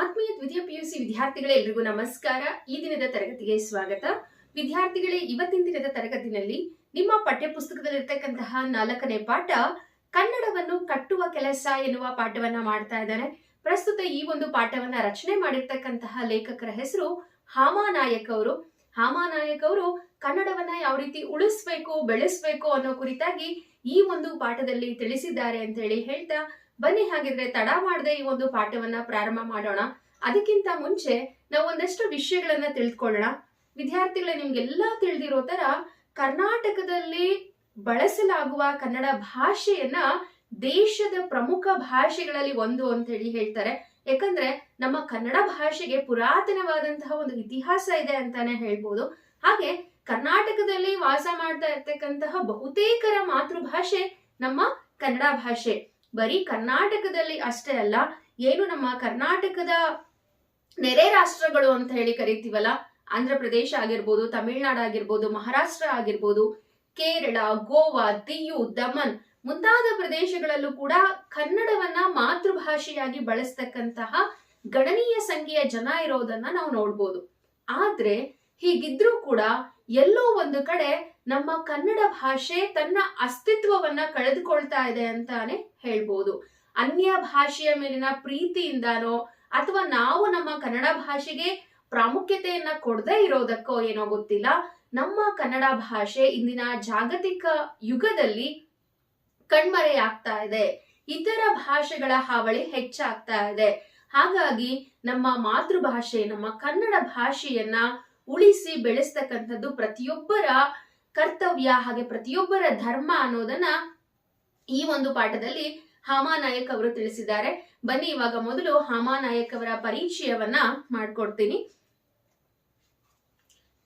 ಆತ್ಮೀಯ ದ್ವಿತೀಯ ಪಿಯುಸಿ ವಿದ್ಯಾರ್ಥಿಗಳೇ ಎಲ್ರಿಗೂ ನಮಸ್ಕಾರ. ಈ ದಿನದ ತರಗತಿಗೆ ಸ್ವಾಗತ. ವಿದ್ಯಾರ್ಥಿಗಳೇ, ಇವತ್ತಿನ ದಿನದ ತರಗತಿನಲ್ಲಿ ನಿಮ್ಮ ಪಠ್ಯಪುಸ್ತಕದಲ್ಲಿರ್ತಕ್ಕಂತಹ ನಾಲ್ಕನೇ ಪಾಠ, ಕನ್ನಡವನ್ನು ಕಟ್ಟುವ ಕೆಲಸ ಎನ್ನುವ ಪಾಠವನ್ನ ಮಾಡ್ತಾ ಇದ್ದಾರೆ. ಪ್ರಸ್ತುತ ಈ ಒಂದು ಪಾಠವನ್ನ ರಚನೆ ಮಾಡಿರ್ತಕ್ಕಂತಹ ಲೇಖಕರ ಹೆಸರು ಹಾಮಾನಾಯಕ್ ಅವರು. ಹಾಮಾನಾಯಕ್ ಅವರು ಕನ್ನಡವನ್ನ ಯಾವ ರೀತಿ ಉಳಿಸ್ಬೇಕು, ಬೆಳೆಸ್ಬೇಕು ಅನ್ನೋ ಕುರಿತಾಗಿ ಈ ಒಂದು ಪಾಠದಲ್ಲಿ ತಿಳಿಸಿದ್ದಾರೆ ಅಂತ ಹೇಳಿ ಹೇಳ್ತಾ ಬನ್ನಿ ಹಾಗಿದ್ರೆ ತಡ ಮಾಡದೆ ಈ ಒಂದು ಪಾಠವನ್ನ ಪ್ರಾರಂಭ ಮಾಡೋಣ. ಅದಕ್ಕಿಂತ ಮುಂಚೆ ನಾವು ಒಂದಷ್ಟು ವಿಷಯಗಳನ್ನ ತಿಳಿದುಕೊಳ್ಳೋಣ ವಿದ್ಯಾರ್ಥಿಗಳೇ, ನಿಮ್ಗೆಲ್ಲಾ ತಿಳಿದಿರೋ ತರ ಕರ್ನಾಟಕದಲ್ಲಿ ಬಳಸಲಾಗುವ ಕನ್ನಡ ಭಾಷೆಯನ್ನ ದೇಶದ ಪ್ರಮುಖ ಭಾಷೆಗಳಲ್ಲಿ ಒಂದು ಅಂತ ಹೇಳಿ ಹೇಳ್ತಾರೆ. ಯಾಕಂದ್ರೆ ನಮ್ಮ ಕನ್ನಡ ಭಾಷೆಗೆ ಪುರಾತನವಾದಂತಹ ಒಂದು ಇತಿಹಾಸ ಇದೆ ಅಂತಾನೆ ಹೇಳ್ಬೋದು. ಹಾಗೆ ಕರ್ನಾಟಕದಲ್ಲಿ ವಾಸ ಮಾಡ್ತಾ ಇರ್ತಕ್ಕಂತಹ ಬಹುತೇಕರ ಮಾತೃಭಾಷೆ ನಮ್ಮ ಕನ್ನಡ ಭಾಷೆ. ಬರೀ ಕರ್ನಾಟಕದಲ್ಲಿ ಅಷ್ಟೇ ಅಲ್ಲ, ಏನು ನಮ್ಮ ಕರ್ನಾಟಕದ ನೆರೆ ರಾಷ್ಟ್ರಗಳು ಅಂತ ಹೇಳಿ ಕರಿತೀವಲ್ಲ, ಆಂಧ್ರ ಪ್ರದೇಶ ಆಗಿರ್ಬೋದು, ತಮಿಳ್ನಾಡು ಆಗಿರ್ಬೋದು, ಮಹಾರಾಷ್ಟ್ರ ಆಗಿರ್ಬೋದು, ಕೇರಳ, ಗೋವಾ, ದಿಯು, ದಮನ್ ಮುಂತಾದ ಪ್ರದೇಶಗಳಲ್ಲೂ ಕೂಡ ಕನ್ನಡವನ್ನ ಮಾತೃಭಾಷೆಯಾಗಿ ಬಳಸ್ತಕ್ಕಂತಹ ಗಣನೀಯ ಸಂಖ್ಯೆಯ ಜನ ಇರೋದನ್ನ ನಾವು ನೋಡ್ಬೋದು. ಆದ್ರೆ ಹೀಗಿದ್ರೂ ಕೂಡ ಎಲ್ಲೋ ಒಂದು ಕಡೆ ನಮ್ಮ ಕನ್ನಡ ಭಾಷೆ ತನ್ನ ಅಸ್ತಿತ್ವವನ್ನ ಕಳೆದುಕೊಳ್ತಾ ಇದೆ ಅಂತಾನೆ ಹೇಳ್ಬೋದು. ಅನ್ಯ ಭಾಷೆಯ ಮೇಲಿನ ಪ್ರೀತಿಯಿಂದಾನೋ ಅಥವಾ ನಾವು ನಮ್ಮ ಕನ್ನಡ ಭಾಷೆಗೆ ಪ್ರಾಮುಖ್ಯತೆಯನ್ನ ಕೊಡದೇ ಇರೋದಕ್ಕೋ ಏನೋ ಗೊತ್ತಿಲ್ಲ. ನಮ್ಮ ಕನ್ನಡ ಭಾಷೆ ಇಂದಿನ ಜಾಗತಿಕ ಯುಗದಲ್ಲಿ ಕಣ್ಮರೆಯಾಗ್ತಾ ಇದೆ. ಇತರ ಭಾಷೆಗಳ ಹಾವಳಿ ಹೆಚ್ಚಾಗ್ತಾ ಇದೆ. ಹಾಗಾಗಿ ನಮ್ಮ ಮಾತೃಭಾಷೆ, ನಮ್ಮ ಕನ್ನಡ ಭಾಷೆಯನ್ನ ಉಳಿಸಿ ಬೆಳೆಸ್ತಕ್ಕಂಥದ್ದು ಪ್ರತಿಯೊಬ್ಬರ ಕರ್ತವ್ಯ ಹಾಗೆ ಪ್ರತಿಯೊಬ್ಬರ ಧರ್ಮ ಅನ್ನೋದನ್ನ ಈ ಒಂದು ಪಾಠದಲ್ಲಿ ಹಾಮಾನಾಯಕ್ ಅವರು ತಿಳಿಸಿದ್ದಾರೆ. ಬನ್ನಿ, ಇವಾಗ ಮೊದಲು ಹಾಮಾನಾಯಕ್ ಅವರ ಪರಿಚಯವನ್ನ ಮಾಡ್ಕೊಡ್ತೀನಿ.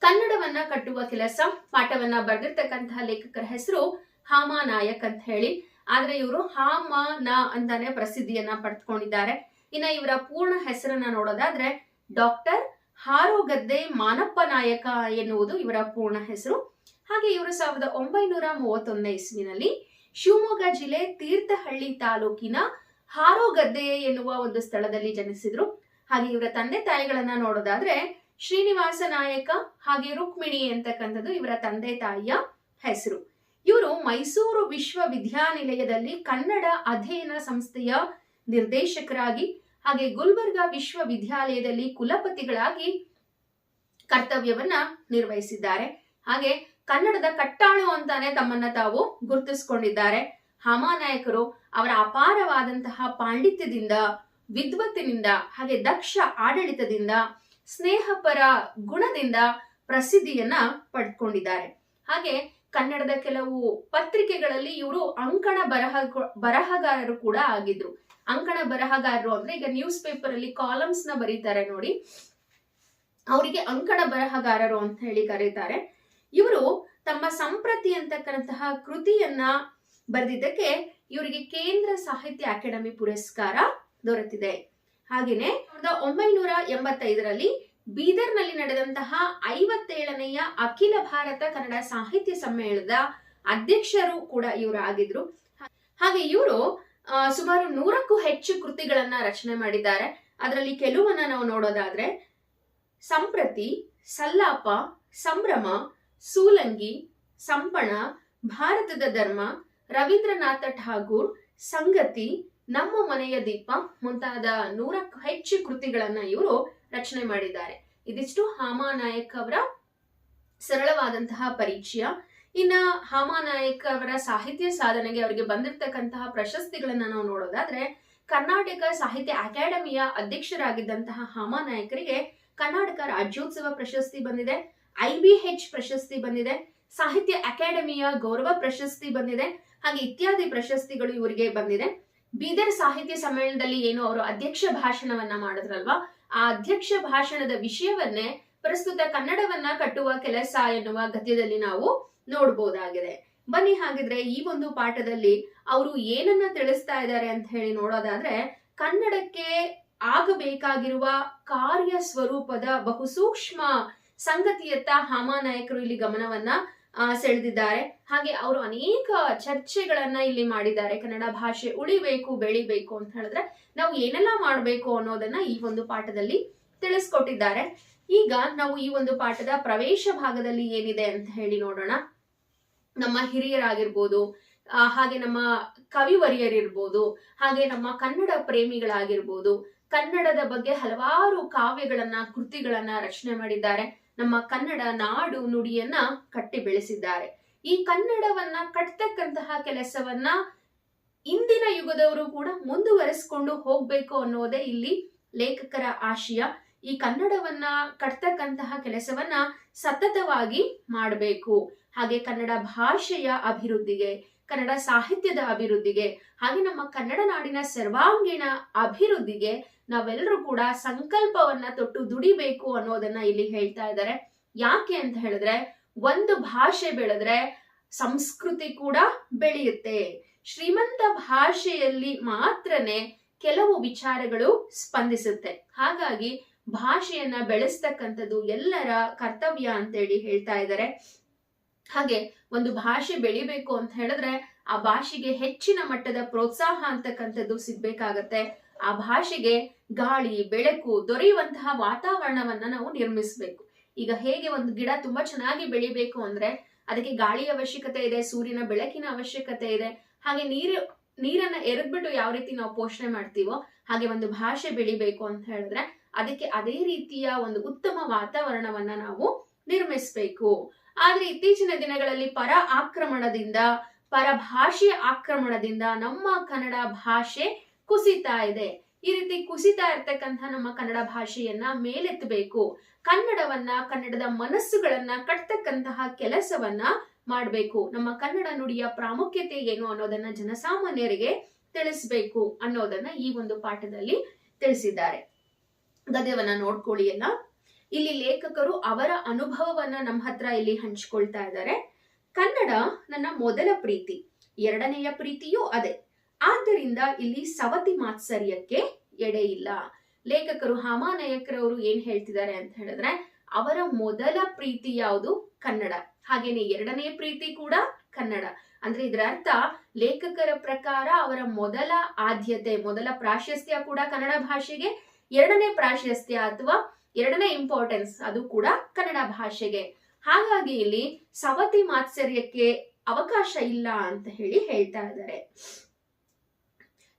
ಕನ್ನಡವನ್ನ ಕಟ್ಟುವ ಕೆಲಸ, ಪಾಠವನ್ನ ಬರೆದಿರ್ತಕ್ಕಂತಹ ಲೇಖಕರ ಹೆಸರು ಹಾಮಾನಾಯಕ್ ಅಂತ ಹೇಳಿ. ಆದ್ರೆ ಇವರು ಹಾಮನ ಅಂತಾನೆ ಪ್ರಸಿದ್ಧಿಯನ್ನ ಪಡೆದುಕೊಂಡಿದ್ದಾರೆ ಇನ್ನ ಇವರ ಪೂರ್ಣ ಹೆಸರನ್ನ ನೋಡೋದಾದ್ರೆ ಡಾಕ್ಟರ್ ಹಾರೋಗದ್ದೆ ಮಾನಪ್ಪ ನಾಯಕ ಎನ್ನುವುದು ಇವರ ಪೂರ್ಣ ಹೆಸರು. ಹಾಗೆ ಇವರು ಸಾವಿರದ ಒಂಬೈನೂರ ಮೂವತ್ತೊಂದನೇ ಇಸ್ವಿನಲ್ಲಿ ಶಿವಮೊಗ್ಗ ಜಿಲ್ಲೆ ತೀರ್ಥಹಳ್ಳಿ ತಾಲೂಕಿನ ಹಾರೋಗದ್ದೆ ಎನ್ನುವ ಒಂದು ಸ್ಥಳದಲ್ಲಿ ಜನಿಸಿದ್ರು. ಹಾಗೆ ಇವರ ತಂದೆ ತಾಯಿಗಳನ್ನ ನೋಡೋದಾದ್ರೆ ಶ್ರೀನಿವಾಸ ನಾಯಕ ಹಾಗೆ ರುಕ್ಮಿಣಿ ಅಂತಕ್ಕಂಥದ್ದು ಇವರ ತಂದೆ ತಾಯಿಯ ಹೆಸರು. ಇವರು ಮೈಸೂರು ವಿಶ್ವವಿದ್ಯಾನಿಲಯದಲ್ಲಿ ಕನ್ನಡ ಅಧ್ಯಯನ ಸಂಸ್ಥೆಯ ನಿರ್ದೇಶಕರಾಗಿ ಹಾಗೆ ಗುಲ್ಬರ್ಗಾ ವಿಶ್ವವಿದ್ಯಾಲಯದಲ್ಲಿ ಕುಲಪತಿಗಳಾಗಿ ಕರ್ತವ್ಯವನ್ನ ನಿರ್ವಹಿಸಿದ್ದಾರೆ. ಹಾಗೆ ಕನ್ನಡದ ಕಟ್ಟಾಳು ಅಂತಾನೆ ತಮ್ಮನ್ನ ತಾವು ಗುರುತಿಸಿಕೊಂಡಿದ್ದಾರೆ. ಹಮಾನಾಯಕರು ಅವರ ಅಪಾರವಾದಂತಹ ಪಾಂಡಿತ್ಯದಿಂದ, ವಿದ್ವತ್ತಿನಿಂದ, ಹಾಗೆ ದಕ್ಷ ಆಡಳಿತದಿಂದ, ಸ್ನೇಹಪರ ಗುಣದಿಂದ ಪ್ರಸಿದ್ಧಿಯನ್ನ ಪಡ್ಕೊಂಡಿದ್ದಾರೆ. ಹಾಗೆ ಕನ್ನಡದ ಕೆಲವು ಪತ್ರಿಕೆಗಳಲ್ಲಿ ಇವರು ಅಂಕಣ ಬರಹ ಬರಹಗಾರರು ಕೂಡ ಆಗಿದ್ರು. ಅಂಕಣ ಬರಹಗಾರರು ಅಂದ್ರೆ ಈಗ ನ್ಯೂಸ್ ಪೇಪರ್ ಅಲ್ಲಿ ಕಾಲಮ್ಸ್ನ ಬರೀತಾರೆ ನೋಡಿ. ಅವರಿಗೆ ಅಂಕಣ ಬರಹಗಾರರು ಅಂತ ಹೇಳಿ ಕರೀತಾರೆ. ಇವರು ತಮ್ಮ ಸಂಪ್ರತಿ ಅಂತಕ್ಕಂತಹ ಕೃತಿಯನ್ನ ಬರೆದಿದ್ದಕ್ಕೆ ಇವರಿಗೆ ಕೇಂದ್ರ ಸಾಹಿತ್ಯ ಅಕಾಡೆಮಿ ಪುರಸ್ಕಾರ ದೊರೆತಿದೆ. ಹಾಗೇನೆ ಸಾವಿರದ ಒಂಬೈನೂರ ಎಂಬತ್ತೈದರಲ್ಲಿ ಬೀದರ್ನಲ್ಲಿ ನಡೆದಂತಹ ಐವತ್ತೇಳನೆಯ ಅಖಿಲ ಭಾರತ ಕನ್ನಡ ಸಾಹಿತ್ಯ ಸಮ್ಮೇಳನದ ಅಧ್ಯಕ್ಷರು ಕೂಡ ಇವರು ಆಗಿದ್ರು. ಹಾಗೆ ಇವರು ಸುಮಾರು ನೂರಕ್ಕೂ ಹೆಚ್ಚು ಕೃತಿಗಳನ್ನ ರಚನೆ ಮಾಡಿದ್ದಾರೆ. ಅದರಲ್ಲಿ ಕೆಲವನ್ನ ನಾವು ನೋಡೋದಾದ್ರೆ, ಸಂಪ್ರತಿ, ಸಲ್ಲಾಪ, ಸಂಭ್ರಮ ಸೂಲಂಗಿ ಸಂಪಣ ಭಾರತದ ಧರ್ಮ, ರವೀಂದ್ರನಾಥ ಠಾಗೂರ್, ಸಂಗತಿ, ನಮ್ಮ ಮನೆಯ ದೀಪ ಮುಂತಾದ ನೂರಕ್ಕೂ ಹೆಚ್ಚು ಕೃತಿಗಳನ್ನ ಇವರು ರಚನೆ ಮಾಡಿದ್ದಾರೆ. ಇದಿಷ್ಟು ಹಾಮಾನಾಯಕ್ ಅವರ ಸರಳವಾದಂತಹ ಪರಿಚಯ. ಇನ್ನ ಹಾಮಾನಾಯಕ್ ಅವರ ಸಾಹಿತ್ಯ ಸಾಧನೆಗೆ ಅವರಿಗೆ ಬಂದಿರತಕ್ಕಂತಹ ಪ್ರಶಸ್ತಿಗಳನ್ನ ನಾವು ನೋಡೋದಾದ್ರೆ, ಕರ್ನಾಟಕ ಸಾಹಿತ್ಯ ಅಕಾಡೆಮಿಯ ಅಧ್ಯಕ್ಷರಾಗಿದ್ದಂತಹ ಹಾಮಾನಾಯಕರಿಗೆ ಕರ್ನಾಟಕ ರಾಜ್ಯೋತ್ಸವ ಪ್ರಶಸ್ತಿ ಬಂದಿದೆ. ಐ ಬಿ ಹೆಚ್ ಪ್ರಶಸ್ತಿ ಬಂದಿದೆ, ಸಾಹಿತ್ಯ ಅಕಾಡೆಮಿಯ ಗೌರವ ಪ್ರಶಸ್ತಿ ಬಂದಿದೆ, ಹಾಗೆ ಇತ್ಯಾದಿ ಪ್ರಶಸ್ತಿಗಳು ಇವರಿಗೆ ಬಂದಿದೆ. ಬೀದರ್ ಸಾಹಿತ್ಯ ಸಮ್ಮೇಳನದಲ್ಲಿ ಏನು ಅವರು ಅಧ್ಯಕ್ಷ ಭಾಷಣವನ್ನ ಮಾಡಿದ್ರಲ್ವಾ, ಆ ಅಧ್ಯಕ್ಷ ಭಾಷಣದ ವಿಷಯವನ್ನೇ ಪ್ರಸ್ತುತ ಕನ್ನಡವನ್ನ ಕಟ್ಟುವ ಕೆಲಸ ಎನ್ನುವ ಗದ್ಯದಲ್ಲಿ ನಾವು ನೋಡಬಹುದಾಗಿದೆ ಬನ್ನಿ ಹಾಗಿದ್ರೆ ಈ ಒಂದು ಪಾಠದಲ್ಲಿ ಅವರು ಏನನ್ನ ತಿಳಿಸ್ತಾ ಇದ್ದಾರೆ ಅಂತ ಹೇಳಿ ನೋಡೋದಾದ್ರೆ, ಕನ್ನಡಕ್ಕೆ ಆಗಬೇಕಾಗಿರುವ ಕಾರ್ಯ ಸ್ವರೂಪದ ಬಹು ಸಂಗತಿಯತ್ತ ಹಾಮಾನಾಯಕರು ಇಲ್ಲಿ ಗಮನವನ್ನ ಸೆಳೆದಿದ್ದಾರೆ. ಹಾಗೆ ಅವರು ಅನೇಕ ಚರ್ಚೆಗಳನ್ನ ಇಲ್ಲಿ ಮಾಡಿದ್ದಾರೆ. ಕನ್ನಡ ಭಾಷೆ ಉಳಿಬೇಕು, ಬೆಳಿಬೇಕು ಅಂತ ಹೇಳಿದ್ರೆ ನಾವು ಏನೆಲ್ಲ ಮಾಡಬೇಕು ಅನ್ನೋದನ್ನ ಈ ಒಂದು ಪಾಠದಲ್ಲಿ ತಿಳಿಸ್ಕೊಟ್ಟಿದ್ದಾರೆ. ಈಗ ನಾವು ಈ ಒಂದು ಪಾಠದ ಪ್ರವೇಶ ಭಾಗದಲ್ಲಿ ಏನಿದೆ ಅಂತ ಹೇಳಿ ನೋಡೋಣ. ನಮ್ಮ ಹಿರಿಯರಾಗಿರ್ಬೋದು ಹಾಗೆ ನಮ್ಮ ಕವಿವರಿಯರಿರ್ಬೋದು, ಹಾಗೆ ನಮ್ಮ ಕನ್ನಡ ಪ್ರೇಮಿಗಳಾಗಿರ್ಬೋದು, ಕನ್ನಡದ ಬಗ್ಗೆ ಹಲವಾರು ಕಾವ್ಯಗಳನ್ನ, ಕೃತಿಗಳನ್ನ ರಚನೆ ಮಾಡಿದ್ದಾರೆ. ನಮ್ಮ ಕನ್ನಡ ನಾಡು ನುಡಿಯನ್ನ ಕಟ್ಟಿ ಬೆಳೆಸಿದ್ದಾರೆ. ಈ ಕನ್ನಡವನ್ನ ಕಟ್ತಕ್ಕಂತಹ ಕೆಲಸವನ್ನ ಇಂದಿನ ಯುಗದವರು ಕೂಡ ಮುಂದುವರೆಸ್ಕೊಂಡು ಹೋಗ್ಬೇಕು ಅನ್ನೋದೇ ಇಲ್ಲಿ ಲೇಖಕರ ಆಶಯ. ಈ ಕನ್ನಡವನ್ನ ಕಟ್ತಕ್ಕಂತಹ ಕೆಲಸವನ್ನ ಸತತವಾಗಿ ಮಾಡಬೇಕು. ಹಾಗೆ ಕನ್ನಡ ಭಾಷೆಯ ಅಭಿವೃದ್ಧಿಗೆ ಕನ್ನಡ ಸಾಹಿತ್ಯದ ಅಭಿವೃದ್ಧಿಗೆ ಹಾಗೆ ನಮ್ಮ ಕನ್ನಡ ನಾಡಿನ ಸರ್ವಾಂಗೀಣ ಅಭಿವೃದ್ಧಿಗೆ ನಾವೆಲ್ಲರೂ ಕೂಡ ಸಂಕಲ್ಪವನ್ನ ತೊಟ್ಟು ದುಡಿಬೇಕು ಅನ್ನೋದನ್ನ ಇಲ್ಲಿ ಹೇಳ್ತಾ ಇದ್ದಾರೆ. ಯಾಕೆ ಅಂತ ಹೇಳಿದ್ರೆ, ಒಂದು ಭಾಷೆ ಬೆಳೆದ್ರೆ ಸಂಸ್ಕೃತಿ ಕೂಡ ಬೆಳೆಯುತ್ತೆ. ಶ್ರೀಮಂತ ಭಾಷೆಯಲ್ಲಿ ಮಾತ್ರನೇ ಕೆಲವು ವಿಚಾರಗಳು ಸ್ಪಂದಿಸುತ್ತೆ. ಹಾಗಾಗಿ ಭಾಷೆಯನ್ನ ಬೆಳೆಸ್ತಕ್ಕಂಥದ್ದು ಎಲ್ಲರ ಕರ್ತವ್ಯ ಅಂತೇಳಿ ಹೇಳ್ತಾ ಇದ್ದಾರೆ. ಹಾಗೆ ಒಂದು ಭಾಷೆ ಬೆಳಿಬೇಕು ಅಂತ ಹೇಳಿದ್ರೆ ಆ ಭಾಷೆಗೆ ಹೆಚ್ಚಿನ ಮಟ್ಟದ ಪ್ರೋತ್ಸಾಹ ಅಂತಕ್ಕಂಥದ್ದು ಸಿಗ್ಬೇಕಾಗತ್ತೆ. ಆ ಭಾಷೆಗೆ ಗಾಳಿ, ಬೆಳಕು ದೊರೆಯುವಂತಹ ವಾತಾವರಣವನ್ನ ನಾವು ನಿರ್ಮಿಸಬೇಕು. ಈಗ ಹೇಗೆ ಒಂದು ಗಿಡ ತುಂಬಾ ಚೆನ್ನಾಗಿ ಬೆಳಿಬೇಕು ಅಂದ್ರೆ ಅದಕ್ಕೆ ಗಾಳಿಯ ಅವಶ್ಯಕತೆ ಇದೆ, ಸೂರ್ಯನ ಬೆಳಕಿನ ಅವಶ್ಯಕತೆ ಇದೆ. ಹಾಗೆ ನೀರು, ನೀರನ್ನ ಎರೆದ್ಬಿಟ್ಟು ಯಾವ ರೀತಿ ನಾವು ಪೋಷಣೆ ಮಾಡ್ತೀವೋ ಹಾಗೆ ಒಂದು ಭಾಷೆ ಬೆಳಿಬೇಕು ಅಂತ ಹೇಳಿದ್ರೆ ಅದಕ್ಕೆ ಅದೇ ರೀತಿಯ ಒಂದು ಉತ್ತಮ ವಾತಾವರಣವನ್ನ ನಾವು ನಿರ್ಮಿಸಬೇಕು. ಆದ್ರೆ ಇತ್ತೀಚಿನ ದಿನಗಳಲ್ಲಿ ಪರ ಆಕ್ರಮಣದಿಂದ, ಪರ ಭಾಷೆಯ ಆಕ್ರಮಣದಿಂದ ನಮ್ಮ ಕನ್ನಡ ಭಾಷೆ ಕುಸಿತಾ ಇದೆ. ಈ ರೀತಿ ಕುಸಿತಾ ಇರ್ತಕ್ಕಂಥ ನಮ್ಮ ಕನ್ನಡ ಭಾಷೆಯನ್ನ ಮೇಲೆತ್ತಬೇಕು. ಕನ್ನಡವನ್ನ, ಕನ್ನಡದ ಮನಸ್ಸುಗಳನ್ನ ಕಟ್ತಕ್ಕಂತಹ ಕೆಲಸವನ್ನ ಮಾಡಬೇಕು. ನಮ್ಮ ಕನ್ನಡ ನುಡಿಯ ಪ್ರಾಮುಖ್ಯತೆ ಏನು ಅನ್ನೋದನ್ನ ಜನಸಾಮಾನ್ಯರಿಗೆ ತಿಳಿಸ್ಬೇಕು ಅನ್ನೋದನ್ನ ಈ ಒಂದು ಪಾಠದಲ್ಲಿ ತಿಳಿಸಿದ್ದಾರೆ. ಗದ್ಯವನ್ನ ನೋಡ್ಕೊಳ್ಳಿ ಎಲ್ಲ ಇಲ್ಲಿ ಲೇಖಕರು ಅವರ ಅನುಭವವನ್ನ ನಮ್ಮ ಹತ್ರ ಇಲ್ಲಿ ಹಂಚ್ಕೊಳ್ತಾ ಇದ್ದಾರೆ. ಕನ್ನಡ ನನ್ನ ಮೊದಲ ಪ್ರೀತಿ, ಎರಡನೆಯ ಪ್ರೀತಿಯೂ ಅದೇ. ಆದ್ದರಿಂದ ಇಲ್ಲಿ ಸವತಿ ಮಾತ್ಸರ್ಯಕ್ಕೆ ಎಡೆ ಇಲ್ಲ. ಲೇಖಕರು ಹಾಮಾನಾಯಕರವರು ಏನ್ ಹೇಳ್ತಿದ್ದಾರೆ ಅಂತ ಹೇಳಿದ್ರೆ, ಅವರ ಮೊದಲ ಪ್ರೀತಿ ಯಾವುದು? ಕನ್ನಡ. ಹಾಗೇನೆ ಎರಡನೇ ಪ್ರೀತಿ ಕೂಡ ಕನ್ನಡ. ಅಂದ್ರೆ ಇದರ ಅರ್ಥ, ಲೇಖಕರ ಪ್ರಕಾರ ಅವರ ಮೊದಲ ಆದ್ಯತೆ, ಮೊದಲ ಪ್ರಾಶಸ್ತ್ಯ ಕೂಡ ಕನ್ನಡ ಭಾಷೆಗೆ, ಎರಡನೇ ಪ್ರಾಶಸ್ತ್ಯ ಅಥವಾ ಎರಡನೇ ಇಂಪಾರ್ಟೆನ್ಸ್ ಅದು ಕೂಡ ಕನ್ನಡ ಭಾಷೆಗೆ. ಹಾಗಾಗಿ ಇಲ್ಲಿ ಸವತಿ ಮಾತ್ಸರ್ಯಕ್ಕೆ ಅವಕಾಶ ಇಲ್ಲ ಅಂತ ಹೇಳಿ ಹೇಳ್ತಾ ಇದ್ದಾರೆ.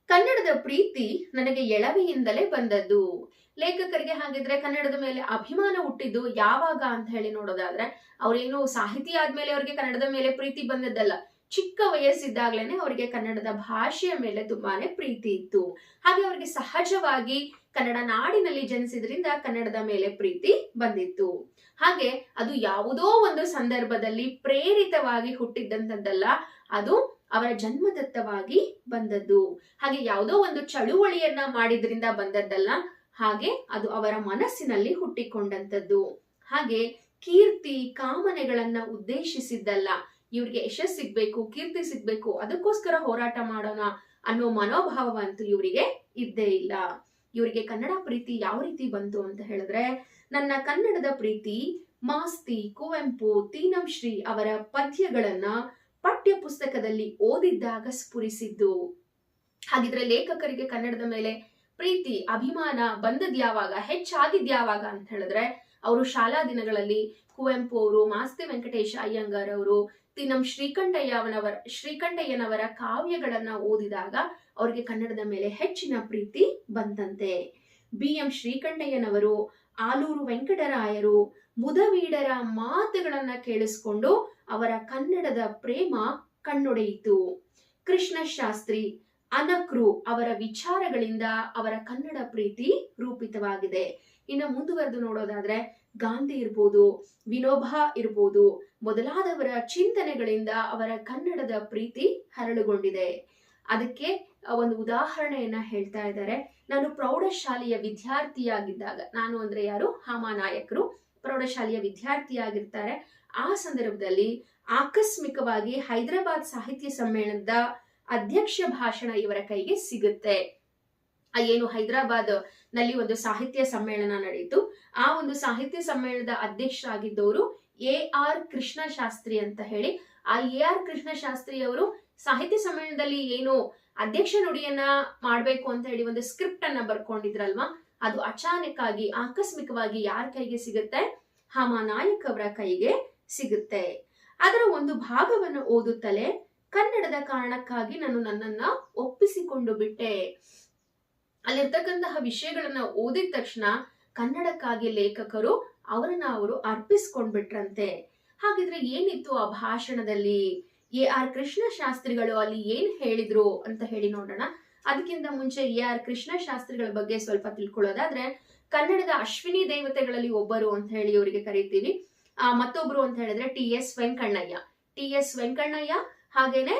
ಕನ್ನಡದ ಪ್ರೀತಿ ನನಗೆ ಎಳವೆಯಿಂದಲೇ ಬಂದದ್ದು. ಲೇಖಕರಿಗೆ ಹಾಗಿದ್ರೆ ಕನ್ನಡದ ಮೇಲೆ ಅಭಿಮಾನ ಹುಟ್ಟಿದ್ದು ಯಾವಾಗ ಅಂತ ಹೇಳಿ ನೋಡೋದಾದ್ರೆ, ಅವ್ರೇನು ಸಾಹಿತಿ ಆದ್ಮೇಲೆ ಅವ್ರಿಗೆ ಕನ್ನಡದ ಮೇಲೆ ಪ್ರೀತಿ ಬಂದದ್ದಲ್ಲ. ಚಿಕ್ಕ ವಯಸ್ಸಿದ್ದಾಗ್ಲೇನೆ ಅವರಿಗೆ ಕನ್ನಡದ ಭಾಷೆಯ ಮೇಲೆ ತುಂಬಾನೇ ಪ್ರೀತಿ ಇತ್ತು. ಹಾಗೆ ಅವರಿಗೆ ಸಹಜವಾಗಿ ಕನ್ನಡ ನಾಡಿನಲ್ಲಿ ಜನಿಸಿದ್ರಿಂದ ಕನ್ನಡದ ಮೇಲೆ ಪ್ರೀತಿ ಬಂದಿತ್ತು. ಹಾಗೆ ಅದು ಯಾವುದೋ ಒಂದು ಸಂದರ್ಭದಲ್ಲಿ ಪ್ರೇರಿತವಾಗಿ ಹುಟ್ಟಿದ್ದಂಥದ್ದಲ್ಲ ಅದು ಅವರ ಜನ್ಮದತ್ತವಾಗಿ ಬಂದದ್ದು. ಹಾಗೆ ಯಾವುದೋ ಒಂದು ಚಳುವಳಿಯನ್ನ ಮಾಡಿದ್ರಿಂದ ಬಂದದ್ದಲ್ಲ, ಹಾಗೆ ಅದು ಅವರ ಮನಸ್ಸಿನಲ್ಲಿ ಹುಟ್ಟಿಕೊಂಡಂಥದ್ದು. ಹಾಗೆ ಕೀರ್ತಿ, ಕಾಮನೆಗಳನ್ನ ಉದ್ದೇಶಿಸಿದ್ದಲ್ಲ, ಇವ್ರಿಗೆ ಯಶಸ್ ಸಿಗ್ಬೇಕು, ಕೀರ್ತಿ ಸಿಗ್ಬೇಕು, ಅದಕ್ಕೋಸ್ಕರ ಹೋರಾಟ ಮಾಡೋಣ ಅನ್ನೋ ಮನೋಭಾವವಂತೂ ಇವರಿಗೆ ಇದ್ದೇ ಇಲ್ಲ. ಇವರಿಗೆ ಕನ್ನಡ ಪ್ರೀತಿ ಯಾವ ರೀತಿ ಬಂತು ಅಂತ ಹೇಳಿದ್ರೆ, ನನ್ನ ಕನ್ನಡದ ಪ್ರೀತಿ ಮಾಸ್ತಿ, ಕುವೆಂಪು, ತೀನಂ ಶ್ರೀ ಅವರ ಪದ್ಯಗಳನ್ನ ಪಠ್ಯ ಪುಸ್ತಕದಲ್ಲಿ ಓದಿದ್ದಾಗ ಸ್ಫುರಿಸಿದ್ದು. ಹಾಗಿದ್ರೆ ಲೇಖಕರಿಗೆ ಕನ್ನಡದ ಮೇಲೆ ಪ್ರೀತಿ, ಅಭಿಮಾನ ಬಂದದ್ಯಾವಾಗ ಹೆಚ್ಚಾಗಿದ್ಯಾವಾಗ ಹೆಚ್ಚಾಗಿದ್ ಯಾವಾಗ ಅಂತ ಹೇಳಿದ್ರೆ, ಅವರು ಶಾಲಾ ದಿನಗಳಲ್ಲಿ ಕುವೆಂಪು ಅವರು, ಮಾಸ್ತಿ ವೆಂಕಟೇಶ ಅಯ್ಯಂಗಾರ್ ಅವರು, ತೀನಂ ಶ್ರೀಕಂಠಯ್ಯವನವರ ಶ್ರೀಕಂಠಯ್ಯನವರ ಕಾವ್ಯಗಳನ್ನ ಓದಿದಾಗ ಅವರಿಗೆ ಕನ್ನಡದ ಮೇಲೆ ಹೆಚ್ಚಿನ ಪ್ರೀತಿ ಬಂದಂತೆ ಬಿ ಎಂ ಶ್ರೀಕಂಠಯ್ಯನವರು, ಆಲೂರು ವೆಂಕಟರಾಯರು, ಮುದವೀಡರ ಮಾತುಗಳನ್ನ ಕೇಳಿಸ್ಕೊಂಡು ಅವರ ಕನ್ನಡದ ಪ್ರೇಮ ಕಣ್ಣೊಡೆಯಿತು. ಕೃಷ್ಣ ಶಾಸ್ತ್ರಿ, ಅನಕ್ರು ಅವರ ವಿಚಾರಗಳಿಂದ ಅವರ ಕನ್ನಡ ಪ್ರೀತಿ ರೂಪಿತವಾಗಿದೆ. ಇನ್ನು ಮುಂದುವರೆದು ನೋಡೋದಾದ್ರೆ ಗಾಂಧಿ ಇರ್ಬೋದು, ವಿನೋಬಾ ಇರ್ಬೋದು, ಮೊದಲಾದವರ ಚಿಂತನೆಗಳಿಂದ ಅವರ ಕನ್ನಡದ ಪ್ರೀತಿ ಹರಳುಗೊಂಡಿದೆ. ಅದಕ್ಕೆ ಒಂದು ಉದಾಹರಣೆಯನ್ನ ಹೇಳ್ತಾ ಇದ್ದಾರೆ. ನಾನು ಪ್ರೌಢಶಾಲೆಯ ವಿದ್ಯಾರ್ಥಿಯಾಗಿದ್ದಾಗ ನಾನು ಅಂದ್ರೆ ಯಾರು? ಹಾಮಾನಾಯಕರು ಪ್ರೌಢಶಾಲೆಯ ವಿದ್ಯಾರ್ಥಿಯಾಗಿರ್ತಾರೆ. ಆ ಸಂದರ್ಭದಲ್ಲಿ ಆಕಸ್ಮಿಕವಾಗಿ ಹೈದರಾಬಾದ್ ಸಾಹಿತ್ಯ ಸಮ್ಮೇಳನದ ಅಧ್ಯಕ್ಷ ಭಾಷಣ ಇವರ ಕೈಗೆ ಸಿಗುತ್ತೆ. ಏನು ಹೈದರಾಬಾದ್ನಲ್ಲಿ ಒಂದು ಸಾಹಿತ್ಯ ಸಮ್ಮೇಳನ ನಡೆಯಿತು. ಆ ಒಂದು ಸಾಹಿತ್ಯ ಸಮ್ಮೇಳನದ ಅಧ್ಯಕ್ಷರಾಗಿದ್ದವರು ಎ ಆರ್ ಕೃಷ್ಣ ಶಾಸ್ತ್ರಿ ಅಂತ ಹೇಳಿ. ಆ ಎ ಆರ್ ಕೃಷ್ಣ ಶಾಸ್ತ್ರಿ ಅವರು ಸಾಹಿತ್ಯ ಸಮ್ಮೇಳನದಲ್ಲಿ ಏನು ಅಧ್ಯಕ್ಷ ನುಡಿಯನ್ನ ಮಾಡ್ಬೇಕು ಅಂತ ಹೇಳಿ ಒಂದು ಸ್ಕ್ರಿಪ್ಟ್ ಅನ್ನ ಬರ್ಕೊಂಡಿದ್ರಲ್ವಾ? ಅದು ಅಚಾನಕ್ ಆಗಿ ಆಕಸ್ಮಿಕವಾಗಿ ಯಾರ ಕೈಗೆ ಸಿಗುತ್ತೆ? ಹಾಮಾನಾಯಕ್ ಅವರ ಕೈಗೆ ಸಿಗುತ್ತೆ. ಅದರ ಒಂದು ಭಾಗವನ್ನು ಓದುತ್ತಲೇ ಕನ್ನಡದ ಕಾರಣಕ್ಕಾಗಿ ನಾನು ನನ್ನನ್ನ ಒಪ್ಪಿಸಿಕೊಂಡು ಬಿಟ್ಟೆ. ಅಲ್ಲಿರ್ತಕ್ಕಂತಹ ವಿಷಯಗಳನ್ನ ಓದಿದ ತಕ್ಷಣ ಕನ್ನಡಕ್ಕಾಗಿ ಲೇಖಕರು ಅವರನ್ನ ಅವರು ಅರ್ಪಿಸ್ಕೊಂಡ್ಬಿಟ್ರಂತೆ. ಹಾಗಿದ್ರೆ ಏನಿತ್ತು ಆ ಭಾಷಣದಲ್ಲಿ? ಎ ಆರ್ ಕೃಷ್ಣ ಶಾಸ್ತ್ರಿಗಳು ಅಲ್ಲಿ ಏನ್ ಹೇಳಿದ್ರು ಅಂತ ಹೇಳಿ ನೋಡೋಣ. ಅದಕ್ಕಿಂತ ಮುಂಚೆ ಎ ಆರ್ ಕೃಷ್ಣ ಶಾಸ್ತ್ರಿಗಳ ಬಗ್ಗೆ ಸ್ವಲ್ಪ ತಿಳ್ಕೊಳ್ಳೋದಾದ್ರೆ, ಕನ್ನಡದ ಅಶ್ವಿನಿ ದೇವತೆಗಳಲ್ಲಿ ಒಬ್ಬರು ಅಂತ ಹೇಳಿ ಅವರಿಗೆ ಕರಿತೀವಿ ಆ, ಮತ್ತೊಬ್ರು ಅಂತ ಹೇಳಿದ್ರೆ T S Venkannaiah. T S Venkannaiah ಹಾಗೇನೆ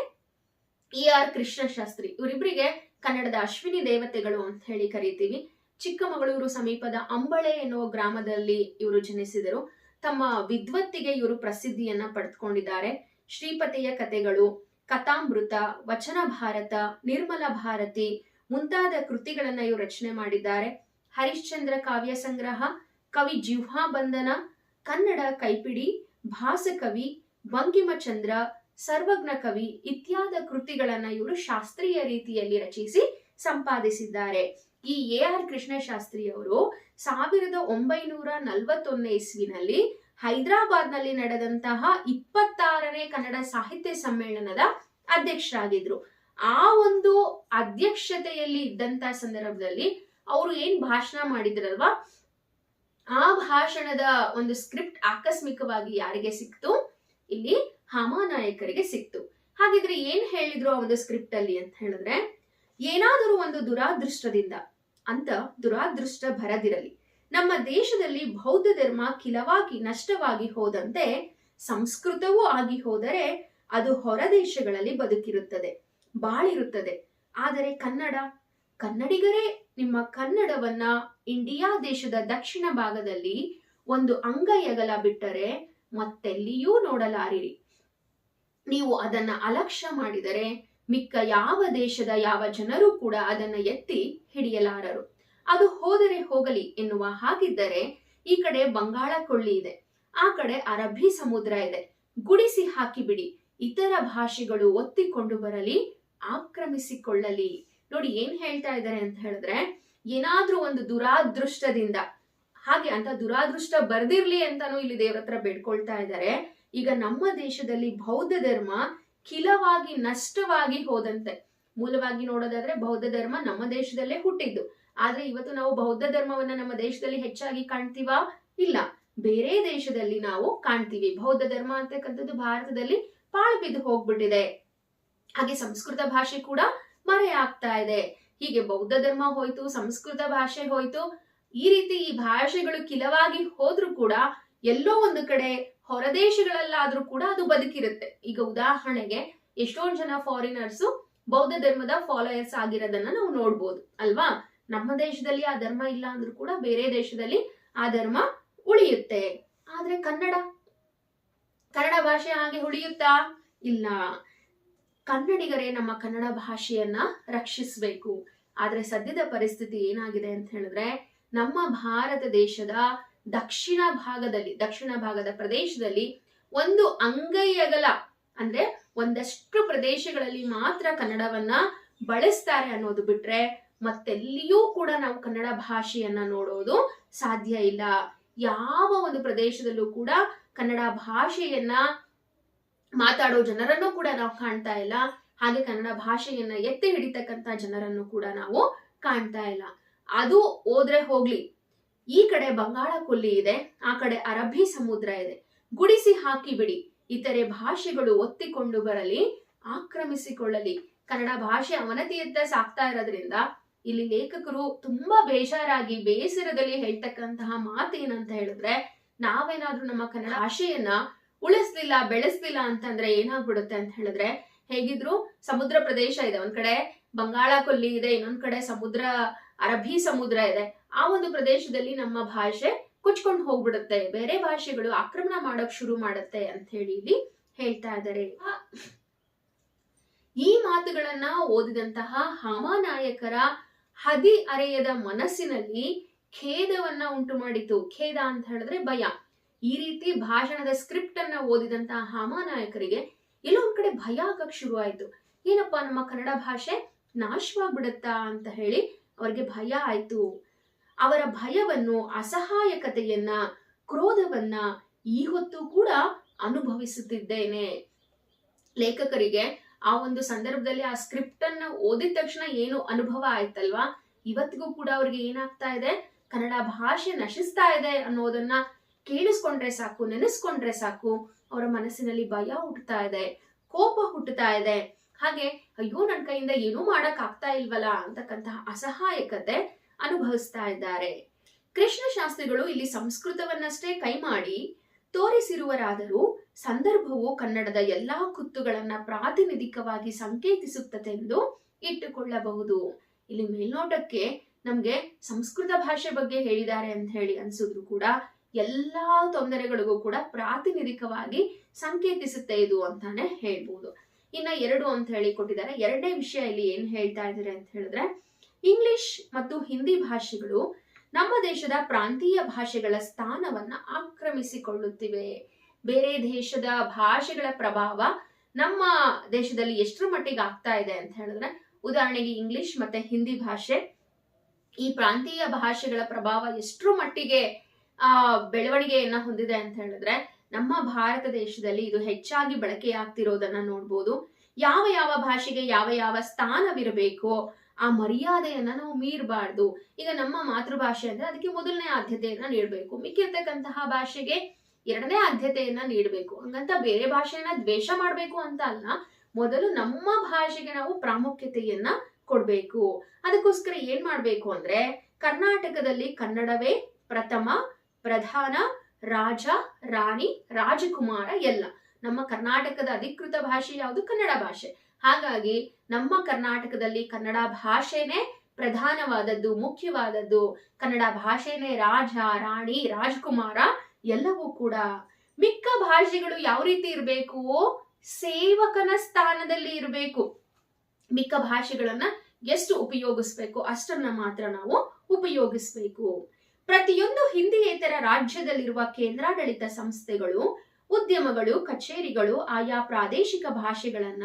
ಇ ಆರ್ ಕೃಷ್ಣ ಶಾಸ್ತ್ರಿ ಇವರಿಬ್ಬರಿಗೆ ಕನ್ನಡದ ಅಶ್ವಿನಿ ದೇವತೆಗಳು ಅಂತ ಹೇಳಿ ಕರಿತೀವಿ ಚಿಕ್ಕಮಗಳೂರು ಸಮೀಪದ ಅಂಬಳೆ ಎನ್ನುವ ಗ್ರಾಮದಲ್ಲಿ ಇವರು ಜನಿಸಿದರು. ತಮ್ಮ ವಿದ್ವತ್ತಿಗೆ ಇವರು ಪ್ರಸಿದ್ಧಿಯನ್ನ ಪಡೆದುಕೊಂಡಿದ್ದಾರೆ ಶ್ರೀಪತಿಯ ಕಥೆಗಳು ಕಥಾಮೃತ, ವಚನ ಭಾರತ, ನಿರ್ಮಲ ಭಾರತಿ ಮುಂತಾದ ಕೃತಿಗಳನ್ನ ಇವರು ರಚನೆ ಮಾಡಿದ್ದಾರೆ. ಹರಿಶ್ಚಂದ್ರ ಕಾವ್ಯ ಸಂಗ್ರಹ, ಕವಿ ಜಿಹ್ವಾ ಬಂಧನ, ಕನ್ನಡ ಕೈಪಿಡಿ, ಭಾಸಕವಿ, ಬಂಕಿಮಚಂದ್ರ, ಸರ್ವಜ್ಞ ಕವಿ ಇತ್ಯಾದ ಕೃತಿಗಳನ್ನ ಇವರು ಶಾಸ್ತ್ರೀಯ ರೀತಿಯಲ್ಲಿ ರಚಿಸಿ ಸಂಪಾದಿಸಿದ್ದಾರೆ. ಈ ಎ ಆರ್ ಕೃಷ್ಣಶಾಸ್ತ್ರಿ ಅವರು ಸಾವಿರದ ಒಂಬೈನೂರ ನಲವತ್ತೊಂದನೇ ಇಸ್ವಿನಲ್ಲಿ ಹೈದರಾಬಾದ್ನಲ್ಲಿ ನಡೆದಂತಹ ಇಪ್ಪತ್ತಾರನೇ ಕನ್ನಡ ಸಾಹಿತ್ಯ ಸಮ್ಮೇಳನದ ಅಧ್ಯಕ್ಷರಾಗಿದ್ರು. ಆ ಒಂದು ಅಧ್ಯಕ್ಷತೆಯಲ್ಲಿ ಇದ್ದಂತ ಸಂದರ್ಭದಲ್ಲಿ ಅವರು ಏನ್ ಭಾಷಣ ಮಾಡಿದ್ರಲ್ವಾ? ಆ ಭಾಷಣದ ಒಂದು ಸ್ಕ್ರಿಪ್ಟ್ ಆಕಸ್ಮಿಕವಾಗಿ ಯಾರಿಗೆ ಸಿಕ್ತು? ಇಲ್ಲಿ ಹಾಮಾನಾಯಕರಿಗೆ ಸಿಕ್ತು. ಹಾಗಿದ್ರೆ ಏನ್ ಹೇಳಿದ್ರು ಆ ಒಂದು ಸ್ಕ್ರಿಪ್ಟ್ ಅಲ್ಲಿ ಅಂತ ಹೇಳಿದ್ರೆ, ಏನಾದರೂ ಒಂದು ದುರಾದೃಷ್ಟದಿಂದ ಅಂತ ದುರಾದೃಷ್ಟ ಬರದಿರಲಿ ನಮ್ಮ ದೇಶದಲ್ಲಿ ಬೌದ್ಧ ಧರ್ಮ ಕಿಲವಾಗಿ ನಷ್ಟವಾಗಿ ಹೋದಂತೆ ಸಂಸ್ಕೃತವೂ ಆಗಿ ಹೋದರೆ ಅದು ಹೊರ ದೇಶಗಳಲ್ಲಿ ಬದುಕಿರುತ್ತದೆ, ಬಾಳಿರುತ್ತದೆ. ಆದರೆ ಕನ್ನಡ, ಕನ್ನಡಿಗರೇ ನಿಮ್ಮ ಕನ್ನಡವನ್ನ ಇಂಡಿಯಾ ದೇಶದ ದಕ್ಷಿಣ ಭಾಗದಲ್ಲಿ ಒಂದು ಅಂಗಯಗಲ ಬಿಟ್ಟರೆ ಮತ್ತೆಲ್ಲಿಯೂ ನೋಡಲಾರಿರಿ. ನೀವು ಅದನ್ನ ಅಲಕ್ಷ್ಯ ಮಾಡಿದರೆ ಮಿಕ್ಕ ಯಾವ ದೇಶದ ಯಾವ ಜನರು ಕೂಡ ಅದನ್ನ ಎತ್ತಿ ಹಿಡಿಯಲಾರರು. ಅದು ಹೋದರೆ ಹೋಗಲಿ ಎನ್ನುವ ಹಾಗಿದ್ದರೆ ಈ ಕಡೆ ಬಂಗಾಳ ಕೊಳ್ಳಿ ಇದೆ. ಆ ಕಡೆ ಅರಬ್ಬಿ ಸಮುದ್ರ ಇದೆ. ಗುಡಿಸಿ ಹಾಕಿಬಿಡಿ. ಇತರ ಭಾಷೆಗಳು ಒತ್ತಿಕೊಂಡು ಬರಲಿ, ಆಕ್ರಮಿಸಿಕೊಳ್ಳಲಿ. ನೋಡಿ ಏನ್ ಹೇಳ್ತಾ ಇದ್ದಾರೆ ಅಂತ ಹೇಳಿದ್ರೆ, ಏನಾದ್ರೂ ಒಂದು ದುರಾದೃಷ್ಟದಿಂದ, ಹಾಗೆ ಅಂತ ದುರಾದೃಷ್ಟ ಬರ್ದಿರ್ಲಿ ಅಂತಾನು ಇಲ್ಲಿ ದೇವ್ರ ಹತ್ರ ಬೇಡ್ಕೊಳ್ತಾ ಇದ್ದಾರೆ. ಈಗ ನಮ್ಮ ದೇಶದಲ್ಲಿ ಬೌದ್ಧ ಧರ್ಮ ಕಿಲವಾಗಿ ನಷ್ಟವಾಗಿ ಹೋದಂತೆ. ಮೂಲವಾಗಿ ನೋಡೋದಾದ್ರೆ ಬೌದ್ಧ ಧರ್ಮ ನಮ್ಮ ದೇಶದಲ್ಲೇ ಹುಟ್ಟಿದ್ದು. ಆದ್ರೆ ಇವತ್ತು ನಾವು ಬೌದ್ಧ ಧರ್ಮವನ್ನ ನಮ್ಮ ದೇಶದಲ್ಲಿ ಹೆಚ್ಚಾಗಿ ಕಾಣ್ತೀವಾ? ಇಲ್ಲ. ಬೇರೆ ದೇಶದಲ್ಲಿ ನಾವು ಕಾಣ್ತೀವಿ. ಬೌದ್ಧ ಧರ್ಮ ಅಂತಕ್ಕಂಥದ್ದು ಭಾರತದಲ್ಲಿ ಪಾಳು ಬಿದ್ದು ಹೋಗ್ಬಿಟ್ಟಿದೆ. ಹಾಗೆ ಸಂಸ್ಕೃತ ಭಾಷೆ ಕೂಡ ಮರೆಯಾಗ್ತಾ ಇದೆ. ಹೀಗೆ ಬೌದ್ಧ ಧರ್ಮ ಹೋಯ್ತು, ಸಂಸ್ಕೃತ ಭಾಷೆ ಹೋಯ್ತು, ಈ ರೀತಿ ಈ ಭಾಷೆಗಳು ಕಿಲವಾಗಿ ಹೋದ್ರೂ ಕೂಡ ಎಲ್ಲೋ ಒಂದು ಕಡೆ ಹೊರದೇಶಗಳಲ್ಲಾದ್ರೂ ಕೂಡ ಅದು ಬದುಕಿರುತ್ತೆ. ಈಗ ಉದಾಹರಣೆಗೆ ಎಷ್ಟೊಂದ್ ಜನ ಫಾರಿನರ್ಸು ಬೌದ್ಧ ಧರ್ಮದ ಫಾಲೋಯರ್ಸ್ ಆಗಿರೋದನ್ನ ನಾವು ನೋಡ್ಬೋದು, ಅಲ್ವಾ? ನಮ್ಮ ದೇಶದಲ್ಲಿ ಆ ಧರ್ಮ ಇಲ್ಲ ಅಂದ್ರೂ ಕೂಡ ಬೇರೆ ದೇಶದಲ್ಲಿ ಆ ಧರ್ಮ ಉಳಿಯುತ್ತೆ. ಆದ್ರೆ ಕನ್ನಡ ಕನ್ನಡ ಭಾಷೆ ಹಾಗೆ ಉಳಿಯುತ್ತಾ? ಇಲ್ಲ. ಕನ್ನಡಿಗರೇ ನಮ್ಮ ಕನ್ನಡ ಭಾಷೆಯನ್ನ ರಕ್ಷಿಸಬೇಕು. ಆದ್ರೆ ಸದ್ಯದ ಪರಿಸ್ಥಿತಿ ಏನಾಗಿದೆ ಅಂತ ಹೇಳಿದ್ರೆ, ನಮ್ಮ ಭಾರತ ದೇಶದ ದಕ್ಷಿಣ ಭಾಗದಲ್ಲಿ, ದಕ್ಷಿಣ ಭಾಗದ ಪ್ರದೇಶದಲ್ಲಿ ಒಂದು ಅಂಗೈಯಗಲ, ಅಂದ್ರೆ ಒಂದಷ್ಟು ಪ್ರದೇಶಗಳಲ್ಲಿ ಮಾತ್ರ ಕನ್ನಡವನ್ನ ಬಳಸ್ತಾರೆ ಅನ್ನೋದು ಬಿಟ್ರೆ ಮತ್ತೆಲ್ಲಿಯೂ ಕೂಡ ನಾವು ಕನ್ನಡ ಭಾಷೆಯನ್ನ ನೋಡೋದು ಸಾಧ್ಯ ಇಲ್ಲ. ಯಾವ ಒಂದು ಪ್ರದೇಶದಲ್ಲೂ ಕೂಡ ಕನ್ನಡ ಭಾಷೆಯನ್ನ ಮಾತಾಡೋ ಜನರನ್ನು ಕೂಡ ನಾವು ಕಾಣ್ತಾ ಇಲ್ಲ. ಹಾಗೆ ಕನ್ನಡ ಭಾಷೆಯನ್ನ ಎತ್ತಿ ಹಿಡಿತಕ್ಕಂತ ಜನರನ್ನು ಕೂಡ ನಾವು ಕಾಣ್ತಾ ಇಲ್ಲ. ಅದು ಹೋದ್ರೆ ಹೋಗ್ಲಿ. ಈ ಕಡೆ ಬಂಗಾಳ ಕೊಲ್ಲಿ ಇದೆ, ಆ ಕಡೆ ಅರಬ್ಬಿ ಸಮುದ್ರ ಇದೆ. ಗುಡಿಸಿ ಹಾಕಿ ಬಿಡಿ. ಇತರೆ ಭಾಷೆಗಳು ಒತ್ತಿಕೊಂಡು ಬರಲಿ, ಆಕ್ರಮಿಸಿಕೊಳ್ಳಲಿ. ಕನ್ನಡ ಭಾಷೆ ಅವನತಿಯತ್ತ ಸಾಕ್ತಾ ಇರೋದ್ರಿಂದ ಇಲ್ಲಿ ಲೇಖಕರು ತುಂಬಾ ಬೇಜಾರಾಗಿ ಬೇಸರದಲ್ಲಿ ಹೇಳ್ತಕ್ಕಂತಹ ಮಾತೇನಂತ ಹೇಳಿದ್ರೆ, ನಾವೇನಾದ್ರೂ ನಮ್ಮ ಕನ್ನಡ ಭಾಷೆಯನ್ನ ಉಳಿಸ್ಲಿಲ್ಲ, ಬೆಳೆಸ್ಲಿಲ್ಲ ಅಂತಂದ್ರೆ ಏನಾಗ್ಬಿಡುತ್ತೆ ಅಂತ ಹೇಳಿದ್ರೆ, ಹೇಗಿದ್ರು ಸಮುದ್ರ ಪ್ರದೇಶ ಇದೆ, ಒಂದ್ ಕಡೆ ಬಂಗಾಳ ಕೊಲ್ಲಿ ಇದೆ, ಇನ್ನೊಂದ್ ಕಡೆ ಸಮುದ್ರ, ಅರಬ್ಬಿ ಸಮುದ್ರ ಇದೆ. ಆ ಒಂದು ಪ್ರದೇಶದಲ್ಲಿ ನಮ್ಮ ಭಾಷೆ ಕುಚ್ಕೊಂಡು ಹೋಗ್ಬಿಡುತ್ತೆ, ಬೇರೆ ಭಾಷೆಗಳು ಆಕ್ರಮಣ ಮಾಡೋಕ್ ಶುರು ಮಾಡುತ್ತೆ ಅಂತ ಹೇಳಿ ಇಲ್ಲಿ ಹೇಳ್ತಾ ಇದ್ದಾರೆ. ಈ ಮಾತುಗಳನ್ನ ಓದಿದಂತಹ ಹಾಮಾನಾಯಕರ ಹದಿ ಅರೆಯದ ಮನಸ್ಸಿನಲ್ಲಿ ಖೇದವನ್ನ ಉಂಟು ಮಾಡಿತು. ಖೇದ ಅಂತ ಹೇಳಿದ್ರೆ ಭಯ. ಈ ರೀತಿ ಭಾಷಣದ ಸ್ಕ್ರಿಪ್ಟ್ ಅನ್ನ ಓದಿದಂತಹ ಹಾಮಾನಾಯಕರಿಗೆ ಎಲ್ಲೋ ಕಡೆ ಭಯ ಆಗಕ್ ಶುರು ಆಯ್ತು ಏನಪ್ಪಾ ನಮ್ಮ ಕನ್ನಡ ಭಾಷೆ ನಾಶವಾಗ್ಬಿಡತ್ತಾ ಅಂತ ಹೇಳಿ ಅವರಿಗೆ ಭಯ ಆಯ್ತು. ಅವರ ಭಯವನ್ನು, ಅಸಹಾಯಕತೆಯನ್ನ, ಕ್ರೋಧವನ್ನ ಈ ಹೊತ್ತು ಕೂಡ ಅನುಭವಿಸುತ್ತಿದ್ದೇನೆ. ಲೇಖಕರಿಗೆ ಆ ಒಂದು ಸಂದರ್ಭದಲ್ಲಿ ಆ ಸ್ಕ್ರಿಪ್ಟ್ ಅನ್ನ ಓದಿದ ತಕ್ಷಣ ಏನು ಅನುಭವ ಆಯ್ತಲ್ವಾ? ಇವತ್ತಿಗೂ ಕೂಡ ಅವ್ರಿಗೆ ಏನಾಗ್ತಾ ಇದೆ? ಕನ್ನಡ ಭಾಷೆ ನಶಿಸ್ತಾ ಇದೆ ಅನ್ನೋದನ್ನ ಕೇಳಿಸ್ಕೊಂಡ್ರೆ ಸಾಕು, ನೆನೆಸ್ಕೊಂಡ್ರೆ ಸಾಕು. ಅವರ ಮನಸ್ಸಿನಲ್ಲಿ ಭಯ ಹುಟ್ಟುತ್ತಾ ಇದೆ, ಕೋಪ ಹುಟ್ಟುತ್ತಾ ಇದೆ. ಹಾಗೆ, ಅಯ್ಯೋ ನನ್ನ ಕೈಯಿಂದ ಏನೂ ಮಾಡಕ್ ಆಗ್ತಾ ಇಲ್ವಲ್ಲ ಅಂತಕ್ಕಂತಹ ಅಸಹಾಯಕತೆ ಅನುಭವಿಸ್ತಾ ಇದ್ದಾರೆ. ಕೃಷ್ಣ ಶಾಸ್ತ್ರಿಗಳು ಇಲ್ಲಿ ಸಂಸ್ಕೃತವನ್ನಷ್ಟೇ ಕೈ ಮಾಡಿ ತೋರಿಸಿರುವರಾದರೂ ಸಂದರ್ಭವು ಕನ್ನಡದ ಎಲ್ಲಾ ಕುತ್ತುಗಳನ್ನ ಪ್ರಾತಿನಿಧಿಕವಾಗಿ ಸಂಕೇತಿಸುತ್ತದೆ ಎಂದು ಇಟ್ಟುಕೊಳ್ಳಬಹುದು. ಇಲ್ಲಿ ಮೇಲ್ನೋಟಕ್ಕೆ ನಮ್ಗೆ ಸಂಸ್ಕೃತ ಭಾಷೆ ಬಗ್ಗೆ ಹೇಳಿದ್ದಾರೆ ಅಂತ ಹೇಳಿ ಅನ್ಸಿದ್ರು ಕೂಡ ಎಲ್ಲಾ ತೊಂದರೆಗಳಿಗೂ ಕೂಡ ಪ್ರಾತಿನಿಧಿಕವಾಗಿ ಸಂಕೇತಿಸುತ್ತೆ ಇದು ಅಂತಾನೆ ಹೇಳ್ಬೋದು. ಇನ್ನ ಎರಡು ಅಂತ ಹೇಳಿ ಕೊಟ್ಟಿದ್ದಾರೆ. ಎರಡನೇ ವಿಷಯ ಇಲ್ಲಿ ಏನ್ ಹೇಳ್ತಾ ಇದ್ದಾರೆ ಅಂತ ಹೇಳಿದ್ರೆ, ಇಂಗ್ಲಿಷ್ ಮತ್ತು ಹಿಂದಿ ಭಾಷೆಗಳು ನಮ್ಮ ದೇಶದ ಪ್ರಾಂತೀಯ ಭಾಷೆಗಳ ಸ್ಥಾನವನ್ನ ಆಕ್ರಮಿಸಿಕೊಳ್ಳುತ್ತಿವೆ. ಬೇರೆ ದೇಶದ ಭಾಷೆಗಳ ಪ್ರಭಾವ ನಮ್ಮ ದೇಶದಲ್ಲಿ ಎಷ್ಟರ ಮಟ್ಟಿಗೆ ಆಗ್ತಾ ಇದೆ ಅಂತ ಹೇಳಿದ್ರೆ, ಉದಾಹರಣೆಗೆ ಇಂಗ್ಲಿಷ್ ಮತ್ತೆ ಹಿಂದಿ ಭಾಷೆ, ಈ ಪ್ರಾಂತೀಯ ಭಾಷೆಗಳ ಪ್ರಭಾವ ಎಷ್ಟರ ಮಟ್ಟಿಗೆ, ಆ, ಬೆಳವಣಿಗೆಯನ್ನ ಹೊಂದಿದೆ ಅಂತ ಹೇಳಿದ್ರೆ, ನಮ್ಮ ಭಾರತ ದೇಶದಲ್ಲಿ ಇದು ಹೆಚ್ಚಾಗಿ ಬಳಕೆಯಾಗ್ತಿರೋದನ್ನ ನೋಡ್ಬೋದು. ಯಾವ ಯಾವ ಭಾಷೆಗೆ ಯಾವ ಯಾವ ಸ್ಥಾನವಿರಬೇಕು ಆ ಮರ್ಯಾದೆಯನ್ನ ನಾವು ಮೀರಬಾರ್ದು. ಈಗ ನಮ್ಮ ಮಾತೃಭಾಷೆ ಅಂದ್ರೆ ಅದಕ್ಕೆ ಮೊದಲನೇ ಆದ್ಯತೆಯನ್ನ ನೀಡಬೇಕು. ಮಿಕ್ಕಿರ್ತಕ್ಕಂತಹ ಭಾಷೆಗೆ ಎರಡನೇ ಆದ್ಯತೆಯನ್ನ ನೀಡಬೇಕು. ಹಂಗಂತ ಬೇರೆ ಭಾಷೆಯನ್ನ ದ್ವೇಷ ಮಾಡಬೇಕು ಅಂತ ಅಲ್ಲ, ಮೊದಲು ನಮ್ಮ ಭಾಷೆಗೆ ನಾವು ಪ್ರಾಮುಖ್ಯತೆಯನ್ನ ಕೊಡ್ಬೇಕು. ಅದಕ್ಕೋಸ್ಕರ ಏನ್ ಮಾಡ್ಬೇಕು ಅಂದ್ರೆ, ಕರ್ನಾಟಕದಲ್ಲಿ ಕನ್ನಡವೇ ಪ್ರಥಮ, ಪ್ರಧಾನ, ರಾಜ, ರಾಣಿ, ರಾಜಕುಮಾರ ಎಲ್ಲ. ನಮ್ಮ ಕರ್ನಾಟಕದ ಅಧಿಕೃತ ಭಾಷೆ ಯಾವುದು? ಕನ್ನಡ ಭಾಷೆ. ಹಾಗಾಗಿ ನಮ್ಮ ಕರ್ನಾಟಕದಲ್ಲಿ ಕನ್ನಡ ಭಾಷೆನೇ ಪ್ರಧಾನವಾದದ್ದು, ಮುಖ್ಯವಾದದ್ದು. ಕನ್ನಡ ಭಾಷೆನೇ ರಾಜ, ರಾಣಿ, ರಾಜಕುಮಾರ ಎಲ್ಲವೂ ಕೂಡ ಮಿಕ್ಕ ಭಾಷೆಗಳು ಯಾವ ರೀತಿ ಇರಬೇಕು? ಸೇವಕನ ಸ್ಥಾನದಲ್ಲಿ ಇರಬೇಕು. ಮಿಕ್ಕ ಭಾಷೆಗಳನ್ನ ಎಷ್ಟು ಉಪಯೋಗಿಸ್ಬೇಕು? ಅಷ್ಟನ್ನ ಮಾತ್ರ ನಾವು ಉಪಯೋಗಿಸ್ಬೇಕು. ಪ್ರತಿಯೊಂದು ಹಿಂದಿಯೇತರ ರಾಜ್ಯದಲ್ಲಿರುವ ಕೇಂದ್ರಾಡಳಿತ ಸಂಸ್ಥೆಗಳು, ಉದ್ಯಮಗಳು, ಕಚೇರಿಗಳು ಆಯಾ ಪ್ರಾದೇಶಿಕ ಭಾಷೆಗಳನ್ನ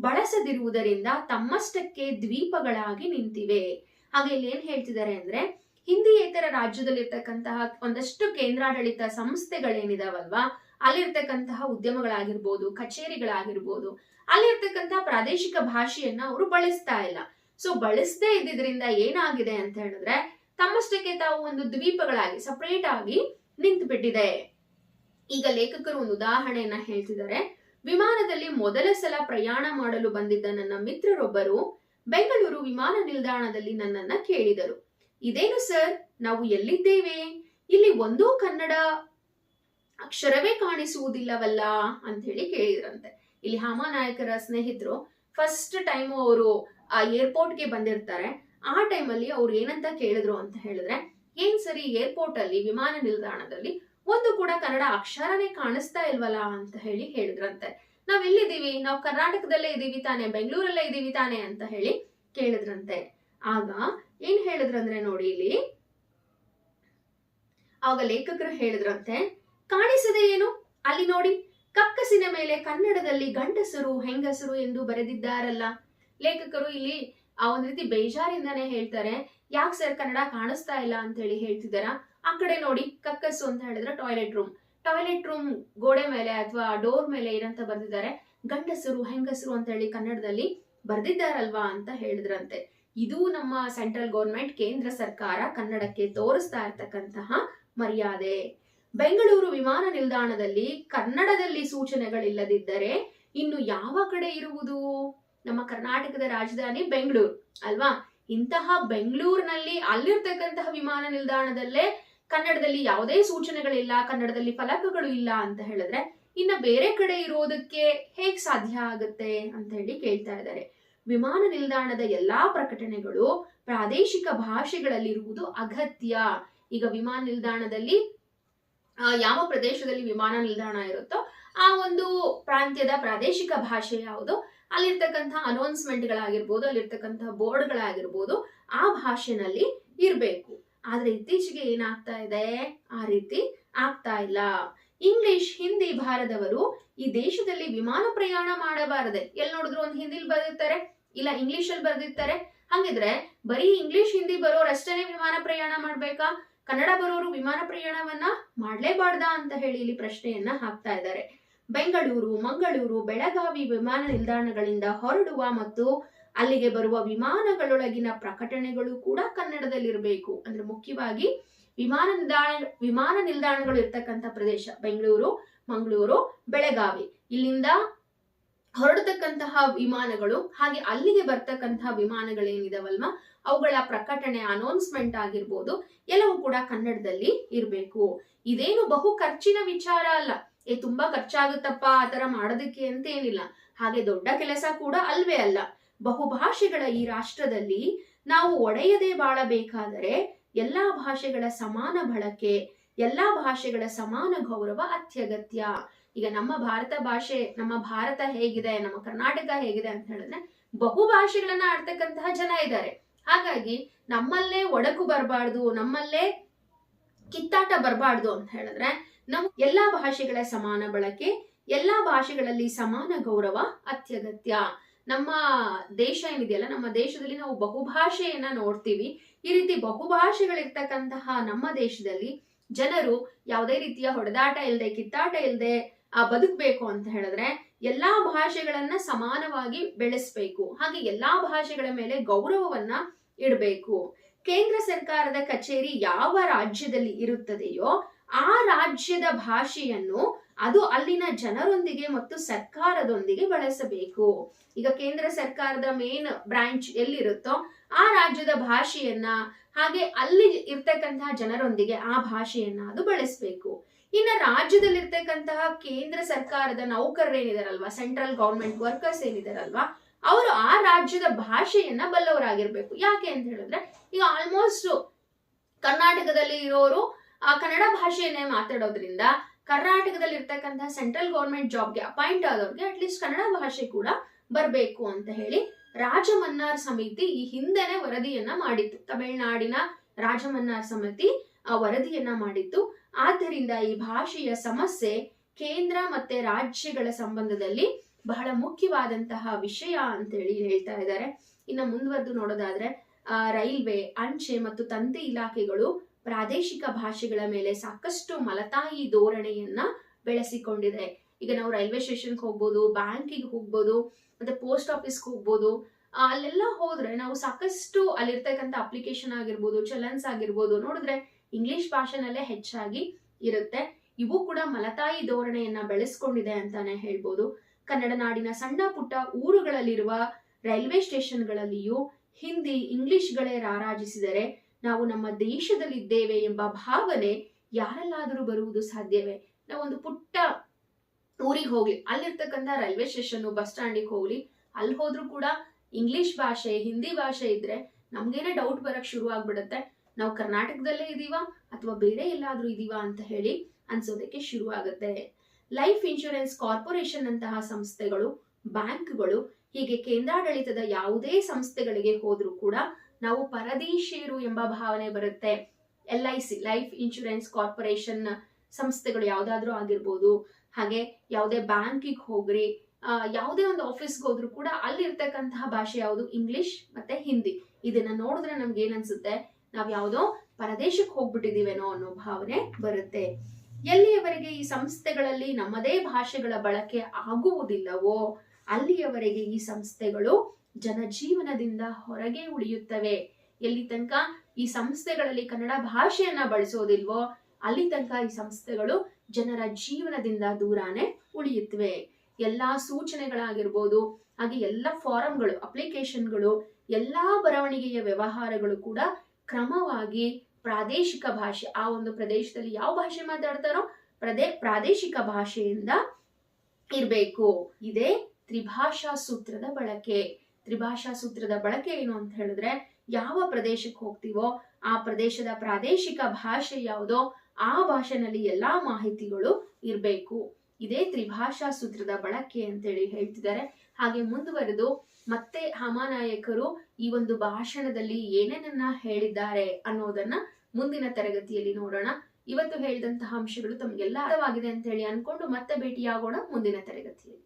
ಬಳಸದಿರುವುದರಿಂದ ತಮ್ಮಷ್ಟಕ್ಕೆ ದ್ವೀಪಗಳಾಗಿ ನಿಂತಿವೆ. ಹಾಗೆ ಇಲ್ಲಿ ಏನ್ ಹೇಳ್ತಿದ್ದಾರೆ ಅಂದ್ರೆ ಹಿಂದಿಯೇತರ ರಾಜ್ಯದಲ್ಲಿರ್ತಕ್ಕಂತಹ ಒಂದಷ್ಟು ಕೇಂದ್ರಾಡಳಿತ ಸಂಸ್ಥೆಗಳೇನಿದಾವಲ್ವಾ? ಅಲ್ಲಿರ್ತಕ್ಕಂತಹ ಉದ್ಯಮಗಳಾಗಿರ್ಬೋದು, ಕಚೇರಿಗಳಾಗಿರ್ಬೋದು, ಅಲ್ಲಿರ್ತಕ್ಕಂತಹ ಪ್ರಾದೇಶಿಕ ಭಾಷೆಯನ್ನ ಅವರು ಬಳಸ್ತಾ ಇಲ್ಲ. ಸೊ ಬಳಸದೇ ಇದ್ದಿದ್ರಿಂದ ಏನಾಗಿದೆ ಅಂತ ಹೇಳಿದ್ರೆ, ತಮ್ಮಷ್ಟಕ್ಕೆ ತಾವು ಒಂದು ದ್ವೀಪಗಳಾಗಿ ಸಪರೇಟ್ ಆಗಿ ನಿಂತು ಬಿಟ್ಟಿದೆ ಈಗ ಲೇಖಕರು ಒಂದು ಉದಾಹರಣೆಯನ್ನ ಹೇಳ್ತಿದ್ದಾರೆ. ವಿಮಾನದಲ್ಲಿ ಮೊದಲ ಸಲ ಪ್ರಯಾಣ ಮಾಡಲು ಬಂದಿದ್ದ ನನ್ನ ಮಿತ್ರರೊಬ್ಬರು ಬೆಂಗಳೂರು ವಿಮಾನ ನಿಲ್ದಾಣದಲ್ಲಿ ನನ್ನನ್ನ ಕೇಳಿದರು. ಇದೇನು ಸರ್? ನಾವು ಎಲ್ಲಿದ್ದೇವೆ? ಇಲ್ಲಿ ಒಂದೂ ಕನ್ನಡ ಅಕ್ಷರವೇ ಕಾಣಿಸುವುದಿಲ್ಲವಲ್ಲ ಅಂತ ಹೇಳಿ ಕೇಳಿದ್ರಂತೆ. ಇಲ್ಲಿ ಹಾಮಾನಾಯಕರ ಸ್ನೇಹಿತರು ಫಸ್ಟ್ ಟೈಮ್ ಅವರು ಆ ಏರ್ಪೋರ್ಟ್ಗೆ ಬಂದಿರ್ತಾರೆ. ಆ ಟೈಮಲ್ಲಿ ಅವ್ರು ಏನಂತ ಕೇಳಿದ್ರು ಅಂತ ಹೇಳಿದ್ರೆ, ಏನ್ ಸರಿ ಏರ್ಪೋರ್ಟ್ ಅಲ್ಲಿ, ವಿಮಾನ ನಿಲ್ದಾಣದಲ್ಲಿ ಒಂದು ಕೂಡ ಕನ್ನಡ ಅಕ್ಷರನೇ ಕಾಣಿಸ್ತಾ ಇಲ್ವಲ್ಲ ಅಂತ ಹೇಳಿ ಹೇಳಿದ್ರಂತೆ. ನಾವ್ ಎಲ್ಲಿದ್ದೀವಿ ನಾವು ಕರ್ನಾಟಕದಲ್ಲೇ ಇದ್ದೀವಿ ತಾನೆ, ಬೆಂಗಳೂರಲ್ಲೇ ಇದ್ದೀವಿ ತಾನೆ ಅಂತ ಹೇಳಿ ಕೇಳಿದ್ರಂತೆ. ಆಗ ಏನ್ ಹೇಳಿದ್ರಂದ್ರೆ ನೋಡಿ ಇಲ್ಲಿ. ಆಗ ಲೇಖಕರು ಹೇಳಿದ್ರಂತೆ, ಕಾಣಿಸದೆ ಏನು? ಅಲ್ಲಿ ನೋಡಿ, ಕಕ್ಕಸಿನ ಮೇಲೆ ಕನ್ನಡದಲ್ಲಿ ಗಂಡಸರು, ಹೆಂಗಸರು ಎಂದು ಬರೆದಿದ್ದಾರಲ್ಲ. ಲೇಖಕರು ಇಲ್ಲಿ ಆ ಒಂದ್ ರೀತಿ ಬೇಜಾರಿಂದಾನೇ ಹೇಳ್ತಾರೆ, ಯಾಕೆ ಸರ್ ಕನ್ನಡ ಕಾಣಿಸ್ತಾ ಇಲ್ಲ ಅಂತ ಹೇಳಿ ಹೇಳ್ತಿದಾರ ಆ ಕಡೆ ನೋಡಿ ಕಕ್ಕಸ್ಸು ಅಂತ ಹೇಳಿದ್ರೆ ಟಾಯ್ಲೆಟ್ ರೂಮ್ ಟಾಯ್ಲೆಟ್ ರೂಮ್ ಗೋಡೆ ಮೇಲೆ ಅಥವಾ ಡೋರ್ ಮೇಲೆ ಏನಂತ ಬರ್ದಿದ್ದಾರೆ? ಗಂಡಸರು, ಹೆಂಗಸರು ಅಂತ ಹೇಳಿ ಕನ್ನಡದಲ್ಲಿ ಬರ್ದಿದ್ದಾರಲ್ವಾ ಅಂತ ಹೇಳಿದ್ರಂತೆ. ಇದು ನಮ್ಮ ಸೆಂಟ್ರಲ್ ಗೌರ್ಮೆಂಟ್ ಕೇಂದ್ರ ಸರ್ಕಾರ ಕನ್ನಡಕ್ಕೆ ತೋರಿಸ್ತಾ ಇರ್ತಕ್ಕಂತಹ ಮರ್ಯಾದೆ. ಬೆಂಗಳೂರು ವಿಮಾನ ನಿಲ್ದಾಣದಲ್ಲಿ ಕನ್ನಡದಲ್ಲಿ ಸೂಚನೆಗಳಿಲ್ಲದಿದ್ದರೆ ಇನ್ನು ಯಾವ ಕಡೆ ಇರುವುದು? ನಮ್ಮ ಕರ್ನಾಟಕದ ರಾಜಧಾನಿ ಬೆಂಗಳೂರು, ಅಲ್ವಾ? ಇಂತಹ ಬೆಂಗಳೂರಿನಲ್ಲಿ ಅಲ್ಲಿರ್ತಕ್ಕಂತಹ ವಿಮಾನ ನಿಲ್ದಾಣದಲ್ಲೇ ಕನ್ನಡದಲ್ಲಿ ಯಾವುದೇ ಸೂಚನೆಗಳಿಲ್ಲ, ಕನ್ನಡದಲ್ಲಿ ಫಲಕಗಳು ಇಲ್ಲ ಅಂತ ಹೇಳಿದ್ರೆ ಇನ್ನ ಬೇರೆ ಕಡೆ ಇರೋದಕ್ಕೆ ಹೇಗ್ ಸಾಧ್ಯ ಆಗುತ್ತೆ ಅಂತ ಹೇಳಿ ಕೇಳ್ತಾ ಇದ್ದಾರೆ. ವಿಮಾನ ನಿಲ್ದಾಣದ ಎಲ್ಲಾ ಪ್ರಕಟಣೆಗಳು ಪ್ರಾದೇಶಿಕ ಭಾಷೆಗಳಲ್ಲಿರುವುದು ಅಗತ್ಯ. ಈಗ ವಿಮಾನ ನಿಲ್ದಾಣದಲ್ಲಿ ಯಾವ ಪ್ರದೇಶದಲ್ಲಿ ವಿಮಾನ ನಿಲ್ದಾಣ ಇರುತ್ತೋ ಆ ಒಂದು ಪ್ರಾಂತ್ಯದ ಪ್ರಾದೇಶಿಕ ಭಾಷೆ ಯಾವುದು ಅಲ್ಲಿರ್ತಕ್ಕಂತಹ ಅನೌನ್ಸ್ಮೆಂಟ್ಗಳಾಗಿರ್ಬೋದು ಅಲ್ಲಿರ್ತಕ್ಕಂತಹ ಬೋರ್ಡ್ಗಳಾಗಿರ್ಬೋದು ಆ ಭಾಷೆನಲ್ಲಿ ಇರಬೇಕು. ಆದ್ರೆ ಇತ್ತೀಚೆಗೆ ಏನಾಗ್ತಾ ಇದೆ? ಆ ರೀತಿ ಆಗ್ತಾ ಇಲ್ಲ. ಇಂಗ್ಲಿಷ್, ಹಿಂದಿ ಭಾರದವರು ಈ ದೇಶದಲ್ಲಿ ವಿಮಾನ ಪ್ರಯಾಣ ಮಾಡಬಾರದೆ. ಎಲ್ಲಿ ನೋಡಿದ್ರು ಒಂದು ಹಿಂದಿಲಿ ಬರೆದಿರ್ತಾರೆ ಇಲ್ಲ ಇಂಗ್ಲಿಷ್ ಅಲ್ಲಿ ಬರೆದಿರ್ತಾರೆ. ಹಂಗಿದ್ರೆ ಬರೀ ಇಂಗ್ಲಿಷ್, ಹಿಂದಿ ಬರೋರಷ್ಟೇನೆ ವಿಮಾನ ಪ್ರಯಾಣ ಮಾಡ್ಬೇಕಾ? ಕನ್ನಡ ಬರೋರು ವಿಮಾನ ಪ್ರಯಾಣವನ್ನ ಮಾಡ್ಲೇಬಾರ್ದಾ ಅಂತ ಹೇಳಿ ಇಲ್ಲಿ ಪ್ರಶ್ನೆಯನ್ನ ಹಾಕ್ತಾ ಇದ್ದಾರೆ. ಬೆಂಗಳೂರು, ಮಂಗಳೂರು, ಬೆಳಗಾವಿ ವಿಮಾನ ನಿಲ್ದಾಣಗಳಿಂದ ಹೊರಡುವ ಮತ್ತು ಅಲ್ಲಿಗೆ ಬರುವ ವಿಮಾನಗಳೊಳಗಿನ ಪ್ರಕಟಣೆಗಳು ಕೂಡ ಕನ್ನಡದಲ್ಲಿರಬೇಕು. ಅಂದ್ರೆ ಮುಖ್ಯವಾಗಿ ವಿಮಾನ ನಿಲ್ದಾಣ, ವಿಮಾನ ನಿಲ್ದಾಣಗಳು ಇರ್ತಕ್ಕಂಥ ಪ್ರದೇಶ, ಬೆಂಗಳೂರು, ಮಂಗಳೂರು, ಬೆಳಗಾವಿ. ಇಲ್ಲಿಂದ ಹೊರಡತಕ್ಕಂತಹ ವಿಮಾನಗಳು, ಹಾಗೆ ಅಲ್ಲಿಗೆ ಬರ್ತಕ್ಕಂತಹ ವಿಮಾನಗಳೇನಿದಾವಲ್ವಾ? ಅವುಗಳ ಪ್ರಕಟಣೆ ಅನೌನ್ಸ್ಮೆಂಟ್ ಆಗಿರ್ಬೋದು, ಎಲ್ಲವೂ ಕೂಡ ಕನ್ನಡದಲ್ಲಿ ಇರಬೇಕು. ಇದೇನು ಬಹು ಖರ್ಚಿನ ವಿಚಾರ ಅಲ್ಲ. ಏ, ತುಂಬಾ ಖರ್ಚಾಗುತ್ತಪ್ಪ ಆ ತರ ಮಾಡೋದಕ್ಕೆ ಅಂತ ಏನಿಲ್ಲ ಹಾಗೆ ದೊಡ್ಡ ಕೆಲಸ ಕೂಡ ಅಲ್ವೇ ಅಲ್ಲ. ಬಹುಭಾಷೆಗಳ ಈ ರಾಷ್ಟ್ರದಲ್ಲಿ ನಾವು ಒಡೆಯದೆ ಬಾಳಬೇಕಾದರೆ ಎಲ್ಲಾ ಭಾಷೆಗಳ ಸಮಾನ ಬಳಕೆ, ಎಲ್ಲಾ ಭಾಷೆಗಳ ಸಮಾನ ಗೌರವ ಅತ್ಯಗತ್ಯ. ಈಗ ನಮ್ಮ ಭಾರತ ಭಾಷೆ, ನಮ್ಮ ಭಾರತ ಹೇಗಿದೆ, ನಮ್ಮ ಕರ್ನಾಟಕ ಹೇಗಿದೆ ಅಂತ ಹೇಳಿದ್ರೆ ಬಹು ಭಾಷೆಗಳನ್ನ ಆಡ್ತಕ್ಕಂತಹ ಜನ ಇದ್ದಾರೆ. ಹಾಗಾಗಿ ನಮ್ಮಲ್ಲೇ ಒಡಕು ಬರಬಾರ್ದು, ನಮ್ಮಲ್ಲೇ ಕಿತ್ತಾಟ ಬರಬಾರ್ದು ಅಂತ ಹೇಳಿದ್ರೆ ನಮ್ ಎಲ್ಲಾ ಭಾಷೆಗಳ ಸಮಾನ ಬಳಕೆ, ಎಲ್ಲಾ ಭಾಷೆಗಳಲ್ಲಿ ಸಮಾನ ಗೌರವ ಅತ್ಯಗತ್ಯ. ನಮ್ಮ ದೇಶ ಏನಿದೆಯಲ್ಲ, ನಮ್ಮ ದೇಶದಲ್ಲಿ ನಾವು ಬಹುಭಾಷೆಯನ್ನ ನೋಡ್ತೀವಿ. ಈ ರೀತಿ ಬಹುಭಾಷೆಗಳಿರ್ತಕ್ಕಂತಹ ನಮ್ಮ ದೇಶದಲ್ಲಿ ಜನರು ಯಾವುದೇ ರೀತಿಯ ಹೊಡೆದಾಟ ಇಲ್ಲದೆ ಕಿತ್ತಾಟ ಇಲ್ಲದೆ ಬದುಕಬೇಕು ಅಂತ ಹೇಳಿದ್ರೆ ಎಲ್ಲಾ ಭಾಷೆಗಳನ್ನ ಸಮಾನವಾಗಿ ಬೆಳೆಸಬೇಕು. ಹಾಗೆ ಎಲ್ಲಾ ಭಾಷೆಗಳ ಮೇಲೆ ಗೌರವವನ್ನ ಇಡಬೇಕು. ಕೇಂದ್ರ ಸರ್ಕಾರದ ಕಚೇರಿ ಯಾವ ರಾಜ್ಯದಲ್ಲಿ ಇರುತ್ತದೆಯೋ ಆ ರಾಜ್ಯದ ಭಾಷೆಯನ್ನು ಅದು ಅಲ್ಲಿನ ಜನರೊಂದಿಗೆ ಮತ್ತು ಸರ್ಕಾರದೊಂದಿಗೆ ಬಳಸಬೇಕು. ಈಗ ಕೇಂದ್ರ ಸರ್ಕಾರದ ಮೇನ್ ಬ್ರಾಂಚ್ ಎಲ್ಲಿರುತ್ತೋ ಆ ರಾಜ್ಯದ ಭಾಷೆಯನ್ನ ಹಾಗೆ ಅಲ್ಲಿ ಇರ್ತಕ್ಕಂತಹ ಜನರೊಂದಿಗೆ ಆ ಭಾಷೆಯನ್ನ ಅದು ಬಳಸಬೇಕು. ಇನ್ನ ರಾಜ್ಯದಲ್ಲಿರ್ತಕ್ಕಂತಹ ಕೇಂದ್ರ ಸರ್ಕಾರದ ನೌಕರರೇನಿದಾರಲ್ವಾ ಸೆಂಟ್ರಲ್ ಗೌರ್ಮೆಂಟ್ ವರ್ಕರ್ಸ್ ಏನಿದಾರಲ್ವಾ, ಅವರು ಆ ರಾಜ್ಯದ ಭಾಷೆಯನ್ನ ಬಲ್ಲವರಾಗಿರ್ಬೇಕು. ಯಾಕೆ ಅಂತ ಹೇಳಿದ್ರೆ, ಈಗ ಆಲ್ಮೋಸ್ಟ್ ಕರ್ನಾಟಕದಲ್ಲಿ ಇರೋರು, ಆ ಕನ್ನಡ ಭಾಷೆಯನ್ನೇ ಮಾತಾಡೋದ್ರಿಂದ ಕರ್ನಾಟಕದಲ್ಲಿ ಇರ್ತಕ್ಕಂತಹ ಸೆಂಟ್ರಲ್ ಗೌರ್ಮೆಂಟ್ ಜಾಬ್ಗೆ ಅಪಾಯಿಂಟ್ ಆದವ್ರಿಗೆ ಅಟ್ಲೀಸ್ಟ್ ಕನ್ನಡ ಭಾಷೆ ಕೂಡ ಬರಬೇಕು ಅಂತ ಹೇಳಿ ರಾಜಮನ್ನಾರ್ ಸಮಿತಿ ಈ ಹಿಂದೆನೆ ವರದಿಯನ್ನ ಮಾಡಿತ್ತು. ತಮಿಳುನಾಡಿನ ರಾಜಮನ್ನಾರ್ ಸಮಿತಿ, ಆ, ವರದಿಯನ್ನ ಮಾಡಿತ್ತು. ಆದ್ದರಿಂದ ಈ ಭಾಷೆಯ ಸಮಸ್ಯೆ ಕೇಂದ್ರ ಮತ್ತೆ ರಾಜ್ಯಗಳ ಸಂಬಂಧದಲ್ಲಿ ಬಹಳ ಮುಖ್ಯವಾದಂತಹ ವಿಷಯ ಅಂತೇಳಿ ಹೇಳ್ತಾ ಇದ್ದಾರೆ. ಇನ್ನ ಮುಂದುವರೆದು ನೋಡೋದಾದ್ರೆ ರೈಲ್ವೆ, ಅಂಚೆ ಮತ್ತು ತಂತಿ ಇಲಾಖೆಗಳು ಪ್ರಾದೇಶಿಕ ಭಾಷೆಗಳ ಮೇಲೆ ಸಾಕಷ್ಟು ಮಲತಾಯಿ ಧೋರಣೆಯನ್ನ ಬೆಳೆಸಿಕೊಂಡಿದೆ. ಈಗ ನಾವು ರೈಲ್ವೆ ಸ್ಟೇಷನ್ಗೆ ಹೋಗ್ಬೋದು, ಬ್ಯಾಂಕಿಗೆ ಹೋಗ್ಬೋದು, ಮತ್ತೆ ಪೋಸ್ಟ್ ಆಫೀಸ್ಗೆ ಹೋಗ್ಬೋದು ಅಲ್ಲೆಲ್ಲ ಹೋದ್ರೆ ನಾವು ಸಾಕಷ್ಟು ಅಲ್ಲಿರ್ತಕ್ಕಂಥ ಅಪ್ಲಿಕೇಶನ್ ಆಗಿರ್ಬೋದು, ಚಲನ್ಸ್ ಆಗಿರ್ಬೋದು, ನೋಡಿದ್ರೆ ಇಂಗ್ಲಿಷ್ ಭಾಷೆನಲ್ಲೇ ಹೆಚ್ಚಾಗಿ ಇರುತ್ತೆ. ಇವು ಕೂಡ ಮಲತಾಯಿ ಧೋರಣೆಯನ್ನ ಬೆಳೆಸ್ಕೊಂಡಿದೆ ಅಂತಾನೆ ಹೇಳ್ಬೋದು. ಕನ್ನಡ ನಾಡಿನ ಸಣ್ಣ ಪುಟ್ಟ ಊರುಗಳಲ್ಲಿರುವ ರೈಲ್ವೆ ಸ್ಟೇಷನ್ಗಳಲ್ಲಿಯೂ ಹಿಂದಿ, ಇಂಗ್ಲಿಷ್ಗಳೇ ರಾರಾಜಿಸಿದರೆ ನಾವು ನಮ್ಮ ದೇಶದಲ್ಲಿದ್ದೇವೆ ಎಂಬ ಭಾವನೆ ಯಾರಲ್ಲಾದರೂ ಬರುವುದು ಸಾಧ್ಯವೇ? ನಾವೊಂದು ಪುಟ್ಟ ಊರಿಗೆ ಹೋಗ್ಲಿ. ಅಲ್ಲಿರ್ತಕ್ಕಂಥ ರೈಲ್ವೆ ಸ್ಟೇಷನ್ ಬಸ್ ಸ್ಟ್ಯಾಂಡಿಗೆ ಹೋಗ್ಲಿ. ಅಲ್ಲಿ ಹೋದ್ರೂ ಕೂಡ ಇಂಗ್ಲಿಷ್ ಭಾಷೆ, ಹಿಂದಿ ಭಾಷೆ ಇದ್ರೆ ನಮ್ಗೇನೆ ಡೌಟ್ ಬರಕ್ ಶುರು ಆಗ್ಬಿಡುತ್ತೆ. ನಾವು ಕರ್ನಾಟಕದಲ್ಲೇ ಇದೀವಾ ಅಥವಾ ಬೇರೆ ಎಲ್ಲಾದ್ರೂ ಇದೀವಾ ಅಂತ ಹೇಳಿ ಅನ್ಸೋದಕ್ಕೆ ಶುರು ಆಗುತ್ತೆ. ಲೈಫ್ ಇನ್ಶೂರೆನ್ಸ್ ಕಾರ್ಪೊರೇಷನ್ ಅಂತಹ ಸಂಸ್ಥೆಗಳು, ಬ್ಯಾಂಕ್ಗಳು, ಹೀಗೆ ಕೇಂದ್ರಾಡಳಿತದ ಯಾವುದೇ ಸಂಸ್ಥೆಗಳಿಗೆ ಹೋದ್ರೂ ಕೂಡ ನಾವು ಪರದೇಶಿಯರು ಎಂಬ ಭಾವನೆ ಬರುತ್ತೆ. L I C life insurance corporation ಸಂಸ್ಥೆಗಳು ಯಾವ್ದಾದ್ರೂ ಆಗಿರ್ಬೋದು. ಹಾಗೆ ಯಾವುದೇ ಬ್ಯಾಂಕಿಗೆ ಹೋಗ್ರಿ ಯಾವುದೇ ಒಂದು ಆಫೀಸ್ಗೆ ಹೋದ್ರು ಕೂಡ ಅಲ್ಲಿರ್ತಕ್ಕಂತಹ ಭಾಷೆ ಯಾವುದು? ಇಂಗ್ಲಿಷ್ ಮತ್ತೆ ಹಿಂದಿ ಇದನ್ನ ನೋಡಿದ್ರೆ ನಮ್ಗೆ ಏನ್ ಅನ್ಸುತ್ತೆ? ನಾವ್ ಯಾವ್ದೋ ಪರದೇಶಕ್ಕೆ ಹೋಗ್ಬಿಟ್ಟಿದೀವೇನೋ ಅನ್ನೋ ಭಾವನೆ ಬರುತ್ತೆ. ಎಲ್ಲಿಯವರೆಗೆ ಈ ಸಂಸ್ಥೆಗಳಲ್ಲಿ ನಮ್ಮದೇ ಭಾಷೆಗಳ ಬಳಕೆ ಆಗುವುದಿಲ್ಲವೋ, ಅಲ್ಲಿಯವರೆಗೆ ಈ ಸಂಸ್ಥೆಗಳು ಜನಜೀವನದಿಂದ ಹೊರಗೆ ಉಳಿಯುತ್ತವೆ. ಎಲ್ಲಿ ತನಕ ಈ ಸಂಸ್ಥೆಗಳಲ್ಲಿ ಕನ್ನಡ ಭಾಷೆಯನ್ನ ಬಳಸೋದಿಲ್ವೋ, ಅಲ್ಲಿ ತನಕ ಈ ಸಂಸ್ಥೆಗಳು ಜನರ ಜೀವನದಿಂದ ದೂರಾನೇ ಉಳಿಯುತ್ತವೆ. ಎಲ್ಲಾ ಸೂಚನೆಗಳಾಗಿರ್ಬೋದು, ಹಾಗೆ ಎಲ್ಲ ಫಾರಂಗಳು ಅಪ್ಲಿಕೇಶನ್ಗಳು ಎಲ್ಲಾ ಬರವಣಿಗೆಯ ವ್ಯವಹಾರಗಳು ಕೂಡ ಕ್ರಮವಾಗಿ ಪ್ರಾದೇಶಿಕ ಭಾಷೆ, ಆ ಒಂದು ಪ್ರದೇಶದಲ್ಲಿ ಯಾವ ಭಾಷೆ ಮಾತಾಡ್ತಾರೋ ಪ್ರದೇ, ಪ್ರಾದೇಶಿಕ ಭಾಷೆಯಿಂದ ಇರಬೇಕು. ಇದೇ ತ್ರಿಭಾಷಾ ಸೂತ್ರದ ಬಳಕೆ. ತ್ರಿಭಾಷಾ ಸೂತ್ರದ ಬಳಕೆ ಏನು ಅಂತ ಹೇಳಿದ್ರೆ, ಯಾವ ಪ್ರದೇಶಕ್ಕೆ ಹೋಗ್ತೀವೋ, ಆ ಪ್ರದೇಶದ ಪ್ರಾದೇಶಿಕ ಭಾಷೆ ಯಾವುದೋ ಆ ಭಾಷೆನಲ್ಲಿ ಎಲ್ಲಾ ಮಾಹಿತಿಗಳು ಇರಬೇಕು. ಇದೇ ತ್ರಿಭಾಷಾ ಸೂತ್ರದ ಬಳಕೆ ಅಂತೇಳಿ ಹೇಳ್ತಿದ್ದಾರೆ. ಹಾಗೆ ಮುಂದುವರೆದು ಮತ್ತೆ ಹಮಾನಾಯಕರು ಈ ಒಂದು ಭಾಷಣದಲ್ಲಿ ಏನೇನನ್ನ ಹೇಳಿದ್ದಾರೆ ಅನ್ನೋದನ್ನ ಮುಂದಿನ ತರಗತಿಯಲ್ಲಿ ನೋಡೋಣ. ಇವತ್ತು ಹೇಳಿದಂತಹ ಅಂಶಗಳು ತಮಗೆಲ್ಲ ಅರ್ಥವಾಗಿದೆ ಅಂತ ಹೇಳಿ ಅನ್ಕೊಂಡು ಮತ್ತೆ ಭೇಟಿಯಾಗೋಣ ಮುಂದಿನ ತರಗತಿಯಲ್ಲಿ.